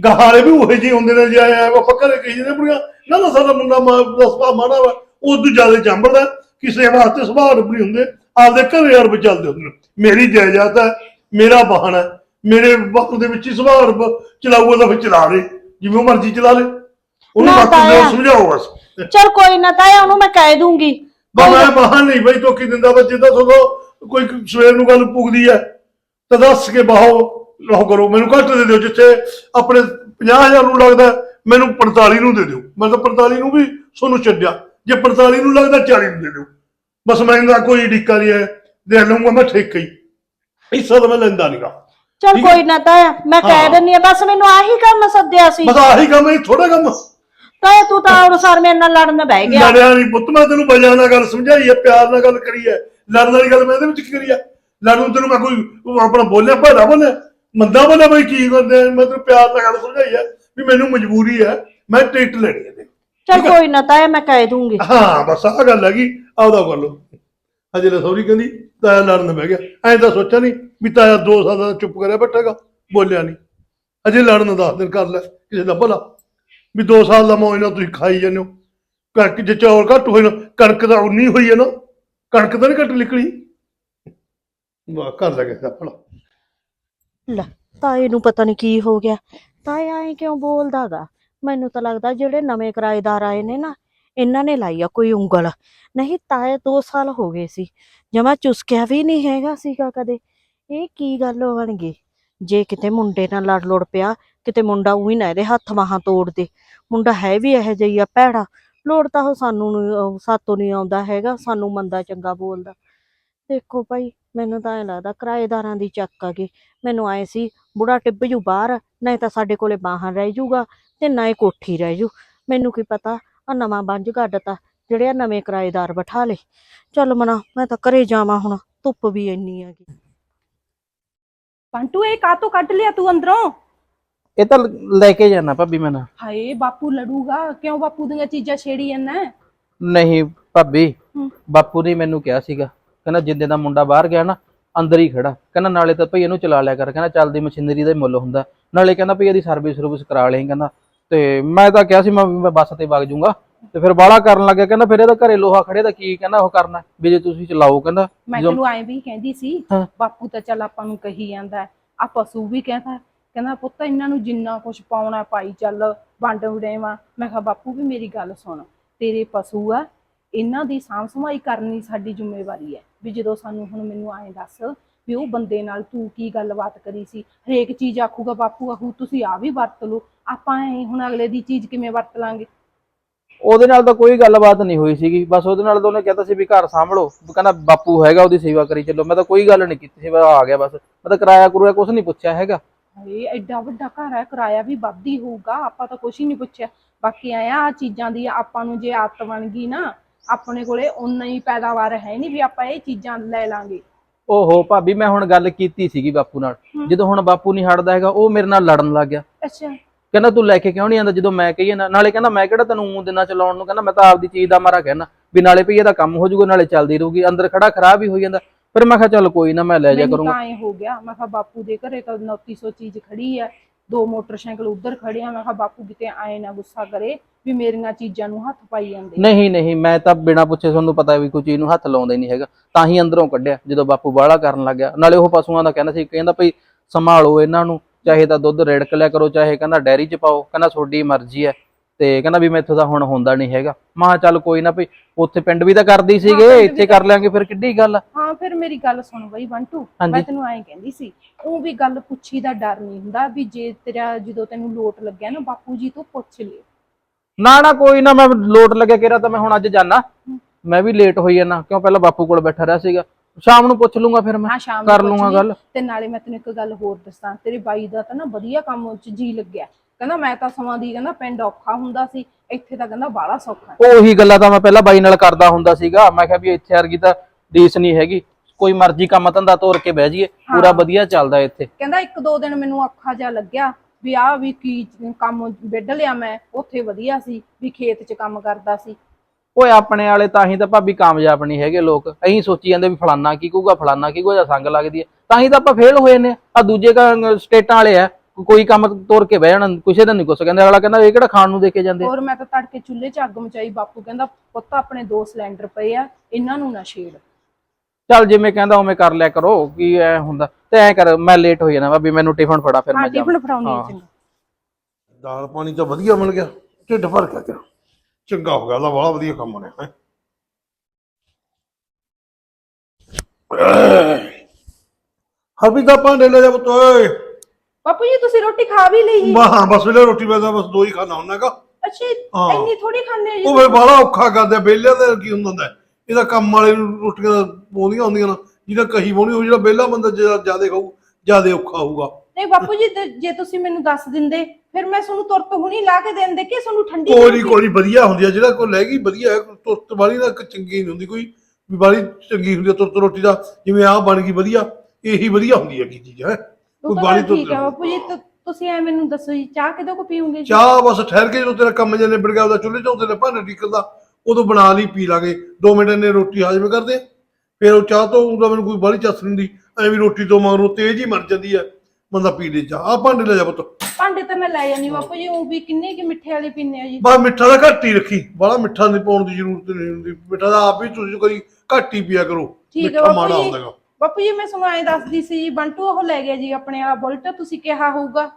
ਗਾਹਾਲੇ ਵੀ ਉਹੇ ਜਿਹੇ ਹੁੰਦੇ ਨੇ ਜੇ ਆਇਆ ਆਪਾਂ ਘਰੇ ਕਹੀ ਜਾਂਦੇ ਬੁੜੀਆਂ ਨਾ ਨਾ ਸਾਡਾ ਮੁੰਡਾ ਮਾਂ ਦਾ ਸੁਭਾਅ ਮਾੜਾ ਵਾ ਉਹ ਤੋਂ ਜ਼ਿਆਦਾ ਜੰਬੜਦਾ ਕਿਸੇ ਵਾਸਤੇ ਸੁਭਾਅ ਅਰਬ ਨਹੀਂ ਹੁੰਦੇ ਆਪਦੇ ਘਰੇ ਅਰਬ ਚੱਲਦੇ ਹੁੰਦੇ ਨੇ। ਮੇਰੀ ਜਾਇਦਾਦ ਹੈ ਮੇਰਾ ਵਾਹਨ ਹੈ ਮੇਰੇ ਵਕਤ ਦੇ ਵਿੱਚ ਹੀ ਅਰਬ ਚਲਾਊਗਾ ਤਾਂ ਫਿਰ ਚਲਾ ਲੇ ਜਿਵੇਂ ਮਰਜ਼ੀ ਚਲਾ ਲੇ। ਉਹਨੂੰ ਨਾ ਵਕਤ ਦੇ ਤਾਇਆ। ਸਮਝਾਓ ਬਸ। ਚਲ ਕੋਈ ਨਾ ਤਾਇਆ ਉਹਨੂੰ ਮੈਂ ਕਹਿ ਦੂੰਗੀ। ਬਾ ਮੈਂ ਨਹੀਂ ਬਈ ਤੋਕੀ ਦਿੰਦਾ ਵਾ ਜਿੱਦਾਂ ਤੁਹਾਨੂੰ ਕੋਈ ਸਵੇਰ ਨੂੰ ਗੱਲ ਪੁੱਗਦੀ ਹੈ ਤਾਂ ਦੱਸ ਕੇ ਬਾਹੋ ਲੋ ਕਰੋ ਮੈਨੂੰ ਘੱਟ ਦੇ ਦਿਓ ਜਿੱਥੇ ਆਪਣੇ 50000 ਨੂੰ ਲੱਗਦਾ ਮੈਨੂੰ 45 ਨੂੰ ਦੇ ਦਿਓ। ਮੈਂ ਤਾਂ 45 ਨੂੰ ਵੀ ਤੁਹਾਨੂੰ ਛੱਡਿਆ। ਜੇ 45 ਨੂੰ ਲੱਗਦਾ 40 ਨੂੰ ਦੇ ਦਿਓ। ਬਸ ਮੈਨੂੰ ਤਾਂ ਕੋਈ ਡਿੱਕਾ ਨਹੀਂ ਹੈ। ਦੇ ਲਊਂਗਾ ਮੈਂ ਠੇਕਾ ਹੀ ਹਿੱਸਾ ਤਾਂ ਮੈਂ ਲੈਂਦਾ ਨਹੀਂਗਾ ਚਲ ਠੀਕ ਹੈ। ਕੋਈ ਨਾ ਤਾਇਆ ਮੈਂ ਕਹਿ। ਦਿੰਨੀ ਆ ਬਸ ਮੈਨੂੰ ਆਹੀ ਕੰਮ ਸੱਦਿਆ ਸੀ। ਬਸ ਆਹੀ ਕੰਮ ਹੈ ਥੋੜਾ ਕੰਮ। ਤਾਇਆ ਤੂੰ ਤਾਂ ਅਨੁਸਾਰ ਮੇਰੇ ਨਾਲ ਲੜਨ ਬਹਿ ਗਿਆ। ਲੜਿਆ ਨਹੀਂ ਪੁੱਤ ਮੈਂ ਤੈਨੂੰ ਵਜ੍ਹਾ ਨਾਲ ਗੱਲ ਸਮਝਾਈ ਹੈ ਪਿਆਰ ਨਾਲ ਗੱਲ ਕਰੀ ਹੈ। ਲੜਨ ਵਾਲੀ ਗੱਲ ਮੈਂ ਇਹਦੇ ਵਿੱਚ ਕੀ ਕਰੀ ਹੈ? ਲੜਨ ਤੈਨੂੰ ਮੈਂ ਕੋਈ ਉਹ ਆਪਣਾ ਬੋਲਿਆ ਭਾੜਾ ਬੋਲਿਆ ਮੰਦਾ ਬੋਲਿਆ ਬਈ ਕੀ ਕਰਦੇ ਮੈਂ ਤੈਨੂੰ ਪਿਆਰ ਨਾਲ ਗੱਲ ਸਮਝਾਈ ਹੈ ਵੀ ਮੈਨੂੰ ਮਜਬੂਰੀ ਹੈ ਮੈਂ ਟਿਕਟ ਲੈਣੀ ਹੈ ਇਹਦੀ। ਚਲ ਕੋਈ ਨਾ ਤਾਇਆ ਮੈਂ ਕਹਿ ਦੂੰਗੀ। ਹਾਂ ਬਸ ਆਹ ਗੱਲ ਹੈਗੀ ਆਪਦਾ ਕਰ ਲਓ ਅਜੇ ਲੈ ਕਹਿੰਦੀ ਤਾਇਆ ਲੜਨ ਬਹਿ ਗਿਆ। ਐਂ ਤਾਂ ਸੋਚਿਆ ਨਹੀਂ ਵੀ ਤਾਇਆ ਦੋ ਸਾਲਾਂ ਦਾ ਚੁੱਪ ਕਰਿਆ ਬੈਠੇਗਾ, ਬੋਲਿਆ ਨਹੀਂ ਅਜੇ ਲੜਨ ਦਾ ਦਿਨ ਕਰ ਲੈ, ਕਿਸੇ ਦਾ ਭਲਾ। ਵੀ ਦੋ ਸਾਲ ਦਾ ਮੌਜ ਤੁਸੀਂ ਖਾਈ ਜਾਂਦੇ ਹੋ। ਕਣਕ ਜੇ ਚੌਲ ਘੱਟ ਹੋਏ ਨਾ, ਕਣਕ ਤਾਂ ਉਨੀ ਹੋਈ ਹੈ ਨਾ। ਕਣਕ ਤਾਂ ਨਹੀਂ ਘੱਟ ਨਿਕਲੀ। ਵਾਹ, ਕਰ ਲੈ ਕਿਸੇ ਦਾ ਭਲਾ। ਲੈ ਤਾਏ ਨੂੰ ਪਤਾ ਨਹੀਂ ਕੀ ਹੋ ਗਿਆ। ਤਾਇਆ ਐ ਕਿਉਂ ਬੋਲਦਾਗਾ ਮੈਨੂੰ ਤਾਂ ਲੱਗਦਾ ਜਿਹੜੇ ਨਵੇਂ ਕਿਰਾਏਦਾਰ ਆਏ ਨੇ ਨਾ ਇਹਨਾਂ ਨੇ ਲਾਈ ਆ ਕੋਈ ਉਂਗਲ। ਨਹੀਂ ਤਾਏ 2 ਸਾਲ ਹੋ ਗਏ ਸੀ। ਜਮਾ ਚੁਸਕਿਆ ਵੀ ਨਹੀਂ ਹੈਗਾ ਸੀਗਾ ਕਦੇ। ਇਹ ਕੀ ਗੱਲ ਬਣ ਗਈ ਜੇ ਕਿਤੇ ਮੁੰਡੇ ਨਾਲ ਲੜ ਲੜ ਪਿਆ ਕਿਤੇ ਮੁੰਡਾ ਉਹੀ ਨਾ ਇਹਦੇ ਹੱਥ ਬਾਹਾਂ ਤੋੜ ਦੇ। ਮੁੰਡਾ ਹੈ ਵੀ ਇਹ ਜਿਹੀ ਆ ਭੈੜਾ। ਲੋੜ ਤਾਂ ਉਹ ਸਾਨੂੰ ਨੀ, ਅਹ ਸਾਤੋਂ ਨਹੀਂ ਆਉਂਦਾ ਹੈਗਾ ਸਾਨੂੰ ਮੰਦਾ ਚੰਗਾ ਬੋਲਦਾ। ਦੇਖੋ ਭਾਈ ਮੈਨੂੰ ਤਾਂ ਐ ਲੱਗਦਾ ਕਿਰਾਏਦਾਰਾਂ ਦੀ ਚੱਕ ਆ ਗਈ। ਮੈਨੂੰ ਆਏ ਸੀ ਬੁੜਾ ਟਿੱਬ ਜੂ ਬਾਹਰ ਨਹੀਂ ਤਾਂ ਸਾਡੇ ਕੋਲੇ ਬਾਹਰ ਰਹਿ ਜੂਗਾ ਤੇ ਨਾ ਹੀ ਕੋਠੀ ਰਹਿ ਜੂ। ਮੈਨੂੰ ਕੀ ਪਤਾ ਆ ਨਵਾਂ ਬੰਜ ਕੱਢਤਾ ਜਿਹੜੇ ਆ ਨਵੇਂ ਕਿਰਾਏਦਾਰ ਬਿਠਾ ਲੇ ਚੱਲ ਮਨਾ ਮੈਂ ਤਾਂ ਘਰੇ ਜਾਵਾਂ ਹੁਣ ਧੁੱਪ ਵੀ ਇੰਨੀ ਆ ਗਈ ਪੰਟੂ ਇਹ ਕਾਤੋਂ ਕੱਢ ਲਿਆ ਤੂੰ ਅੰਦਰੋਂ? ਇਹ ਤਾਂ ਲੈ ਕੇ ਜਾਣਾ ਭਾਬੀ ਮੈਂ ਨਾ। ਹਾਏ ਬਾਪੂ ਲੜੂਗਾ ਕਿਉਂ ਬਾਪੂ ਦੀਆਂ ਚੀਜ਼ਾਂ ਛੇੜੀ ਜਾਂਦਾ ਨਹੀਂ ਭਾਬੀ ਹੂੰ। ਬਾਪੂ ਨੇ ਮੈਨੂੰ ਕਿਹਾ ਸੀਗਾ ਕਹਿੰਦਾ ਜਿੰਦੇ ਦਾ ਮੁੰਡਾ ਬਾਹਰ ਗਿਆ ਨਾ ਅੰਦਰ ਹੀ ਖੜਾ। ਕਹਿੰਦਾ ਨਾਲੇ ਤਾਂ ਭਈ ਇਹਨੂੰ ਚਲਾ ਲਿਆ ਕਰ ਕਹਿੰਦਾ ਚੱਲਦੀ ਮਸ਼ੀਨਰੀ ਦਾ ਹੀ ਮੁੱਲ ਹੁੰਦਾ। ਨਾਲੇ ਕਹਿੰਦਾ ਭਈ ਇਹਦੀ ਸਰਵਿਸ ਸਰਵਿਸ ਕਰਾ ਲਈ ਕਹਿੰਦਾ ਤੇ ਮੈਂ ਤਾਂ ਕਿਹਾ ਸੀ ਮੈਂ ਮੈਂ ਬੱਸ ਤੇ ਵਗ ਜਾਊਂਗਾ। ਤੇ ਫਿਰ ਬਾਹਲਾ ਕਰਨ ਲੱਗਿਆ ਕਹਿੰਦਾ ਫਿਰ ਇਹਦਾ ਘਰੇ ਲੋਹਾ ਖੜੇ ਦਾ ਕੀ ਕਹਿੰਦਾ ਉਹ ਕਰਨਾ ਵੀ ਜੇ ਤੁਸੀਂ ਚਲਾਓ ਕਹਿੰਦਾ ਮੈਂ ਜਦੋਂ- ਤੈਨੂੰ ਐਂ ਵੀ ਕਹਿੰਦੀ ਸੀ ਹਾਂ। ਬਾਪੂ ਤਾਂ ਚੱਲ ਆਪਾਂ ਨੂੰ ਕਹੀ ਜਾਂਦਾ ਆ ਪਸ਼ੂ ਵੀ ਕਹਿੰਦਾ ਕਹਿੰਦਾ ਪੁੱਤ ਇਹਨਾਂ ਨੂੰ ਜਿੰਨਾ ਕੁਝ ਪਾਉਣਾ ਪਾਈ ਚੱਲ ਵੰਡ ਵਡੇਵਾ। ਮੈਂ ਕਿਹਾ ਬਾਪੂ ਵੀ ਮੇਰੀ ਗੱਲ ਸੁਣ ਤੇਰੇ ਪਸ਼ੂ ਆ ਇਹਨਾਂ ਦੀ ਸਾਂਭ ਸੰਭਾਈ ਕਰਨੀ ਸਾਡੀ ਜ਼ਿੰਮੇਵਾਰੀ ਹੈ। ਵੀ ਜਦੋਂ ਸਾਨੂੰ ਹੁਣ ਮੈਨੂੰ ਐਂ ਦੱਸ ਵੀ ਉਹ ਬੰਦੇ ਨਾਲ ਤੂੰ ਕੀ ਗੱਲਬਾਤ ਕਰੀ ਸੀ? ਹਰੇਕ ਚੀਜ਼ ਆਖੂਗਾ ਬਾਪੂ ਆਖੂ ਤੁਸੀਂ ਆ ਵੀ ਵਰਤ ਲਓ। ਆਪਾਂ ਐਂ ਹੁਣ ਅਗਲੇ ਦੀ ਚੀਜ਼ ਕਿਵੇਂ ਵਰਤ ਲਾਂਗੇ? ਉਹਦੇ ਨਾਲ ਤਾਂ ਕੋਈ ਗੱਲਬਾਤ ਨਹੀਂ ਹੋਈ ਸੀਗੀ। ਬਸ ਉਹਦੇ ਨਾਲ ਤਾਂ ਉਹਨੇ ਕਹਿੰਦਾ ਸੀ ਵੀ ਘਰ ਸੰਭਲੋ। ਕਹਿੰਦਾ ਬਾਪੂ ਹੈਗਾ ਉਹਦੀ ਸੇਵਾ ਕਰੀ ਚੱਲੋ। ਮੈਂ ਤਾਂ ਕੋਈ ਗੱਲ ਨਹੀਂ ਕੀਤੀ ਸੀ ਮੈਂ ਆ ਗਿਆ ਬਸ। ਮੈਂ ਤਾਂ ਕਿਰਾਇਆ ਕਰੂਆ ਕੁਝ ਨਹੀਂ ਪੁੱਛਿਆ ਹੈਗਾ। ਹਾਏ ਐਡਾ ਵੱਡਾ ਘਰ ਹੈ ਕਿਰਾਇਆ ਵੀ ਵੱਧ ਹੀ ਹੋਊਗਾ। ਆਪਾਂ ਤਾਂ ਕੁਛ ਹੀ ਨਹੀਂ ਪੁੱਛਿਆ। ਬਾਕੀ ਆਇਆ ਆ ਚੀਜ਼ਾਂ ਦੀ ਆਪਾਂ ਨੂੰ ਜੇ ਆਦਤ ਬਣ ਗਈ ਨਾ ਆਪਣੇ ਕੋਲੇ ਉਨਾ ਹੀ ਪੈਦਾਵਾਰ ਹੈ ਨਹੀਂ ਵੀ ਆਪਾਂ ਇਹ ਚੀਜ਼ਾਂ ਲੈ ਲਾਂਗੇ। ਓਹੋ ਭਾਬੀ ਮੈਂ ਹੁਣ ਗੱਲ ਕੀਤੀ ਸੀਗੀ ਬਾਪੂ ਨਾਲ। ਜਦੋਂ ਹੁਣ ਬਾਪੂ ਨਹੀਂ ਹਟਦਾ ਹੈਗਾ ਉਹ ਮੇਰੇ ਨਾਲ ਲੜਨ ਲੱਗ ਗਿਆ। ਅੱਛਾ। ਕਹਿੰਦਾ ਤੂੰ ਲੈ ਕੇ ਕਿਉਂ ਨਹੀਂ ਆਂਦਾ? ਜਦੋਂ ਮੈਂ ਕਹੀਏ ਨਾ ਨਾਲੇ ਕਹਿੰਦਾ ਮੈਂ ਕਿਹੜਾ ਤੈਨੂੰ ਊਂ ਦਿਨਾਂ ਚਲਾਉਣ ਨੂੰ ਕਹਿੰਦਾ ਮੈਂ ਤਾਂ ਆਪਦੀ ਚੀਜ਼ ਦਾ ਮਾਰਾ ਕਹਿਣਾ ਵੀ ਨਾਲੇ ਵੀ ਇਹਦਾ ਕੰਮ ਹੋ ਜਾਊਗਾ ਨਾਲੇ ਚੱਲਦੀ ਰਹੂਗੀ ਅੰਦਰ ਖੜਾ ਖਰਾਬ ਹੀ ਹੋਈ ਜਾਂਦਾ। ਫਿਰ ਮੈਂ ਕਿਹਾ ਚੱਲ ਕੋਈ ਨਾ ਮੈਂ ਲੈ ਜਾ ਮੈਨੂੰ ਕਰੂੰਗਾ। ਤਾਂ ਐ ਹੋ ਗਿਆ। ਮੈਂ ਕਿਹਾ ਬਾਪੂ ਦੇ ਘਰੇ ਤਾਂ 2900 ਚੀਜ਼ ਖੜੀ ਹੈ ਦੋ ਮੋਟਰਸਾਈਕਲ ਉੱਧਰ ਖੜੇ ਮੈਂ ਕਿਹਾ ਬਾਪੂ ਕਿਤੇ ਆਏ ਨਾ ਗੁੱਸਾ ਕਰੇ ਵੀ ਮੇਰੀਆਂ ਚੀਜ਼ਾਂ ਨੂੰ ਹੱਥ ਪਾਈ ਜਾਂਦੇ। ਨਹੀਂ ਨਹੀਂ, ਮੈਂ ਤਾਂ ਬਿਨਾਂ ਪੁੱਛੇ ਤੁਹਾਨੂੰ ਪਤਾ ਵੀ ਕੋਈ ਚੀਜ਼ ਨੂੰ ਹੱਥ ਲਾਉਂਦਾ ਹੀ ਨਹੀਂ ਹੈਗਾ। ਤਾਂ ਹੀ ਅੰਦਰੋਂ ਕੱਢਿਆ, ਜਦੋਂ ਬਾਪੂ ਬਾਹਲਾ ਕਰਨ ਲੱਗ ਗਿਆ। ਨਾਲੇ ਉਹ ਪਸ਼ੂਆਂ ਦਾ ਕਹਿੰਦਾ ਸੀ, ਕਹਿੰਦਾ ਭਈ ਸੰਭਾਲੋ ਇਹਨਾਂ ਨੂੰ, ਚਾਹੇ ਤਾਂ ਦੁੱਧ ਰੇੜਕ ਲਿਆ ਕਰੋ, ਚਾਹੇ ਕਹਿੰਦਾ ਡੈਰੀ 'ਚ ਪਾਓ, ਕਹਿੰਦਾ ਤੁਹਾਡੀ ਮਰਜ਼ੀ ਹੈ। ਤੇ ਕਹਿੰਦਾ ਵੀ ਮੈਥੋਂ ਤਾਂ ਹੁਣ ਹੁੰਦਾ ਨਹੀਂ ਹੈਗਾ। ਮੈਂ ਚੱਲ ਕੋਈ ਨਾ ਭਈ ਉੱਥੇ ਪਿੰਡ ਵੀ ਤਾਂ ਕਰਦੀ ਸੀਗੇ ਇੱਥੇ ਕਰ ਲਿਆਂਗੇ ਫਿਰ ਕਿੱਡੀ ਗੱਲ ਹਾਂ ਫਿਰ ਮੇਰੀ ਗੱਲ ਸੁਣ ਬਈ ਬੰਟੂ। ਮੈਂ ਤੈਨੂੰ ਐਂ ਕਹਿੰਦੀ ਸੀ ਉਹ ਵੀ ਗੱਲ ਪੁੱਛੀ ਦਾ ਡਰ ਨਹੀਂ ਹੁੰਦਾ ਵੀ ਜੇ ਤੇਰਾ ਜਦੋਂ ਤੈਨੂੰ ਲੋਟ ਲੱਗਿਆ ਨਾ ਬਾਪੂ ਜੀ ਤੋਂ ਪੁੱਛ ਲਿਓ। ਨਾ ਨਾ ਕੋਈ ਨਾ ਮੈਂ ਲੋਟ ਲੱਗਿਆ ਕਿਰਾ ਤਾਂ ਮੈਂ ਹੁਣ ਅੱਜ ਜਾਣਾ ਮੈਂ ਵੀ ਲੇਟ ਹੋਈ ਜਾਣਾ ਕਿਉਂ ਪਹਿਲਾਂ ਬਾਪੂ ਕੋਲ ਬੈਠਾ ਰਿਹਾ ਸੀਗਾ। ਸ਼ਾਮ ਨੂੰ ਪੁੱਛ ਲੂੰਗਾ ਫਿਰ ਮੈਂ ਕਰ ਲੂੰਗਾ। ਗੱਲ। ਤੇ ਨਾਲੇ ਮੈਂ ਤੈਨੂੰ ਇੱਕ ਗੱਲ ਹੋਰ ਦੱਸਾਂ ਤੇਰੇ ਬਾਈ ਦਾ ਤਾਂ ਨਾ ਵਧੀਆ ਕੰਮ ਚ ਜੀ ਲੱਗਿਆ। ਕਹਿੰਦਾ ਮੈਂ ਤਾਂ ਸਮਾਂ ਦੀ ਕਹਿੰਦਾ ਪਿੰਡ ਔਖਾ ਹੁੰਦਾ ਸੀ ਇੱਥੇ ਤਾਂ ਕਹਿੰਦਾ ਬਾਹਲਾ ਸੌਖਾ ਹੈ। ਉਹੀ ਗੱਲਾਂ ਤਾਂ ਮੈਂ ਪਹਿਲਾਂ ਬਾਈ ਨਾਲ ਕਰਦਾ ਹੁੰਦਾ ਸੀਗਾ। ਮੈਂ ਕਿਹਾ ਵੀ ਇੱਥੇ ਵਰਗੀ ਤਾਂ ਰੀਸ ਨਹੀਂ ਹੈਗੀ। ਕੋਈ ਮਰਜ਼ੀ ਕੰਮ ਧੰਦਾ ਤੋਰ ਕੇ ਬਹਿ ਜਾਈਏ। ਪੂਰਾ। ਵਧੀਆ ਚੱਲਦਾ ਇੱਥੇ। ਕਹਿੰਦਾ ਇੱਕ ਦੋ ਦਿਨ ਮੈਨੂੰ ਔਖਾ ਜਿਹਾ ਲੱਗਿਆ ਵੀ ਆਹ ਵੀ ਕੀ ਕੰਮ ਵਿੱਢ ਲਿਆ ਮੈਂ ਉੱਥੇ ਵਧੀਆ ਸੀ ਵੀ ਖੇਤ 'ਚ ਕੰਮ ਕਰਦਾ ਸੀ। ਓਏ ਆਪਣੇ ਵਾਲੇ ਤਾਂ ਹੀ ਤਾਂ ਭਾਬੀ ਕਾਮਯਾਬ ਨਹੀਂ ਹੈਗੇ ਲੋਕ। ਐਂ ਸੋਚੀ ਜਾਂਦੇ ਵੀ ਫਲਾਨਾ ਕੀ ਕਹੂਗਾ ਫਲਾਨਾ ਕੀ ਕਹੂਗਾ ਜਾਂ ਸੰਗ ਲੱਗਦੀ ਹੈ। ਤਾਂ ਹੀ ਤਾਂ ਆਪਾਂ ਫੇਲ ਹੋਏ ਨੇ। ਆ ਦੂਜੇ ਕ- ਸਟੇਟਾਂ ਵਾਲੇ ਆ। ਕੋਈ ਕੰਮ ਤੋਰ ਕੇ ਬਹਿ ਜਾਣ ਕਿਸੇ ਦਾ ਨਹੀਂ ਕੁਛ ਕਹਿੰਦੇ ਅਗਲਾ ਕਹਿੰਦਾ ਇਹ ਕਿਹੜਾ ਖਾਣ ਨੂੰ ਦੇ ਕੇ ਜਾਂਦੇ? ਹੋਰ ਮੈਂ ਤਾਂ ਤੜਕੇ ਚੁੱਲ੍ਹੇ 'ਚ ਅੱਗ ਮਚਾਈ ਬਾਪੂ ਕਹਿੰਦਾ ਪੁੱਤ ਆਪਣੇ ਦੋ ਸਿਲੰਡਰ ਪਏ ਆ ਇਹਨਾਂ ਨੂੰ ਨਾ ਛੇੜ। ਚੱਲ ਜਿਵੇਂ ਕਹਿੰਦਾ ਉਵੇਂ ਕਰ ਲਿਆ ਕਰੋ ਕੀ ਐ ਹੁੰਦਾ। ਤੇ ਐ ਕਰ ਮੈਂ ਲੇਟ ਹੋ ਜਾਣਾ ਭਾਬੀ ਮੈਨੂੰ ਟਿਫਨ ਫੜਾ ਫਿਰ ਮੈਂ ਟਿਫਨ ਫੜਾਉਣੀ ਹੈ। ਚੰਗਾ। ਦਾਲ ਪਾਣੀ ਤਾਂ ਵਧੀਆ ਮਿਲ ਗਿਆ ਢਿੱਡ ਭਰ ਗਿਆ ਤੇਰਾ। ਚੰਗਾ ਹੋ ਗਿਆ ਉਹਦਾ ਬੜਾ ਵਧੀਆ ਕੰਮ ਬਣਿਆ ਹੈ। ਹਰਬੀ ਦਾ ਭਾਂਡੇ ਲੈ ਜਾ ਪੁੱਤ ਓਏ। ਬਾਪੂ ਜੀ ਤੁਸੀਂ ਰੋਟੀ ਖਾ ਵੀ ਲਈ ਜੀ ਬਸ ਵੇਲੇ ਰੋਟੀ ਵੇਦਾ ਬਸ ਦੋ ਹੀ ਖਾਣਾ ਹੁੰਨਾਗਾ ਅੱਛਾ ਹਾਂ। ਇੰਨੀ ਥੋੜੀ ਖਾਂਦੇ ਜੀ ਉਹ ਫਿਰ ਬੜਾ ਔਖਾ ਕਰਦੇ ਬੇਲਿਆਂ ਦੇ ਕੀ ਹੁੰਦਾ ਹੁੰਦਾ ਹੈ। ਇਹਦਾ ਕੰਮ ਵਾਲੇ ਨੂੰ ਰੋਟੀਆਂ ਪਾਉਂਦੀਆਂ ਹੁੰਦੀਆਂ ਨਾ ਜਿਹਦਾ ਕਹੀ ਪਾਉਣੀ ਉਹ ਜਿਹੜਾ ਵਿਹਲਾ ਬੰਦਾ ਜ਼ਿਆਦਾ ਖਾਊ ਜ਼ਿਆਦਾ ਔਖਾ ਹੋਊਗਾ ਨਹੀਂ ਬਾਪੂ ਜੀ ਤੇ ਜੇ ਤੁਸੀਂ ਮੈਨੂੰ ਦੱਸ ਦਿੰਦੇ ਫਿਰ ਮੈਂ ਤੁਹਾਨੂੰ ਤੁਰਤ ਹੁਣੀ ਲਾ ਕੇ ਦੇ ਦਿੰਦੇ ਕਿ ਤੁਹਾਨੂੰ ਠੰਡੀ ਕੋਈ ਨੀ, ਵਧੀਆ ਹੁੰਦੀ ਆ ਜਿਹੜਾ ਕੋਈ ਲੈ ਗਈ ਵਧੀਆ ਹੈ ਤੁਰਤ ਵਾਲੀ ਨਾ ਚੰਗੀ ਨਹੀਂ ਹੁੰਦੀ ਕੋਈ ਵੀ ਵਾਲੀ ਚੰਗੀ ਹੁੰਦੀ ਆ ਤੁਰਤ ਰੋਟੀ ਦਾ ਜਿਵੇਂ ਆਹ ਬਣ ਗਈ ਵਧੀਆ ਇਹੀ ਵਧੀਆ ਹੁੰਦੀ ਹੈ ਕੀ ਚੀਜ਼ ਹੈ ਕੋਈ ਤਾਂ ਗੱਲ ਠੀਕ ਹੈ ਬਾਪੂ ਜੀ ਤੇ ਤੁਸੀਂ ਐ ਮੈਨੂੰ ਦੱਸੋ ਜੀ ਚਾਹ ਕਿਦੋਂ ਕੋ ਪੀਉਂਗੇ ਜੀ? ਚਾਹ ਬਸ ਠਹਿਰ ਕੇ ਜਦੋਂ ਤੇਰਾ ਕੰਮ ਜੇ ਨਿਬੜ ਗਿਆ ਉਹਦਾ ਚੁੱਲ੍ਹੇ ਤੋਂ ਤੇਰੇ ਭਾਂਡੇ ਨਿਕਲਦਾ ਉਦੋਂ ਬਣਾ ਲਈ ਪੀ ਲਾਂਗੇ। 2 ਮਿੰਟ ਨੇ ਰੋਟੀ ਹਾਜ਼ਮ ਕਰਦੇ ਫਿਰ ਉਹ ਚਾਹ ਤੋਂ ਉਹਦਾ ਮੈਨੂੰ ਕੋਈ ਬਾਹਲੀ ਚੱਸ ਨਹੀਂ ਹੁੰਦੀ ਐਵੇਂ ਰੋਟੀ ਤੋਂ ਮਗਰੋਂ ਤੇਜ਼ ਹੀ ਮਰ ਜਾਂਦੀ ਹੈ ਬੰਦਾ ਪੀ ਲੈ ਚਾਹ ਆ ਭਾਂਡੇ ਲੈ ਜਾ ਪੁੱਤ। ਭਾਂਡੇ ਤਾਂ ਮੈਂ ਲੈ ਜਾਨੀ ਬਾਪੂ ਜੀ ਉਹ ਵੀ ਕਿੰਨੇ ਕਿ ਮਿੱਠੇ ਵਾਲੇ ਪੀਨੇ ਆ ਜੀ। ਬਸ ਮਿੱਠਾ ਦਾ ਘੱਟ ਹੀ ਰੱਖੀ ਬਾਹਲਾ ਮਿੱਠਾ ਨਹੀਂ ਪਾਉਣ ਦੀ ਜ਼ਰੂਰਤ ਨਹੀਂ ਹੁੰਦੀ। ਮਿੱਠਾ ਦਾ ਆਪ ਵੀ ਤੁਸੀਂ ਕੋਈ ਘੱਟ ਹੀ ਪੀਆ ਕਰੋ ਠੀਕ ਹੈ ਮਿੱਠਾ ਬਾਪੂ ਮਾੜਾ ਜੀ। ਹੁੰਦਾ ਗਾ। ਬਾਪੂ ਜੀ ਮੈਂ ਸੁਣਾਏ ਦੱਸਦੀ ਸੀ ਜੀ ਬੰਟੂ ਉਹ ਲੈ ਗਿਆ ਜੀ ਆਪਣੇ ਵਾਲਾ ਬੁਲਟ ਤੁਸੀਂ ਕਿਹਾ ਹੋਊਗਾ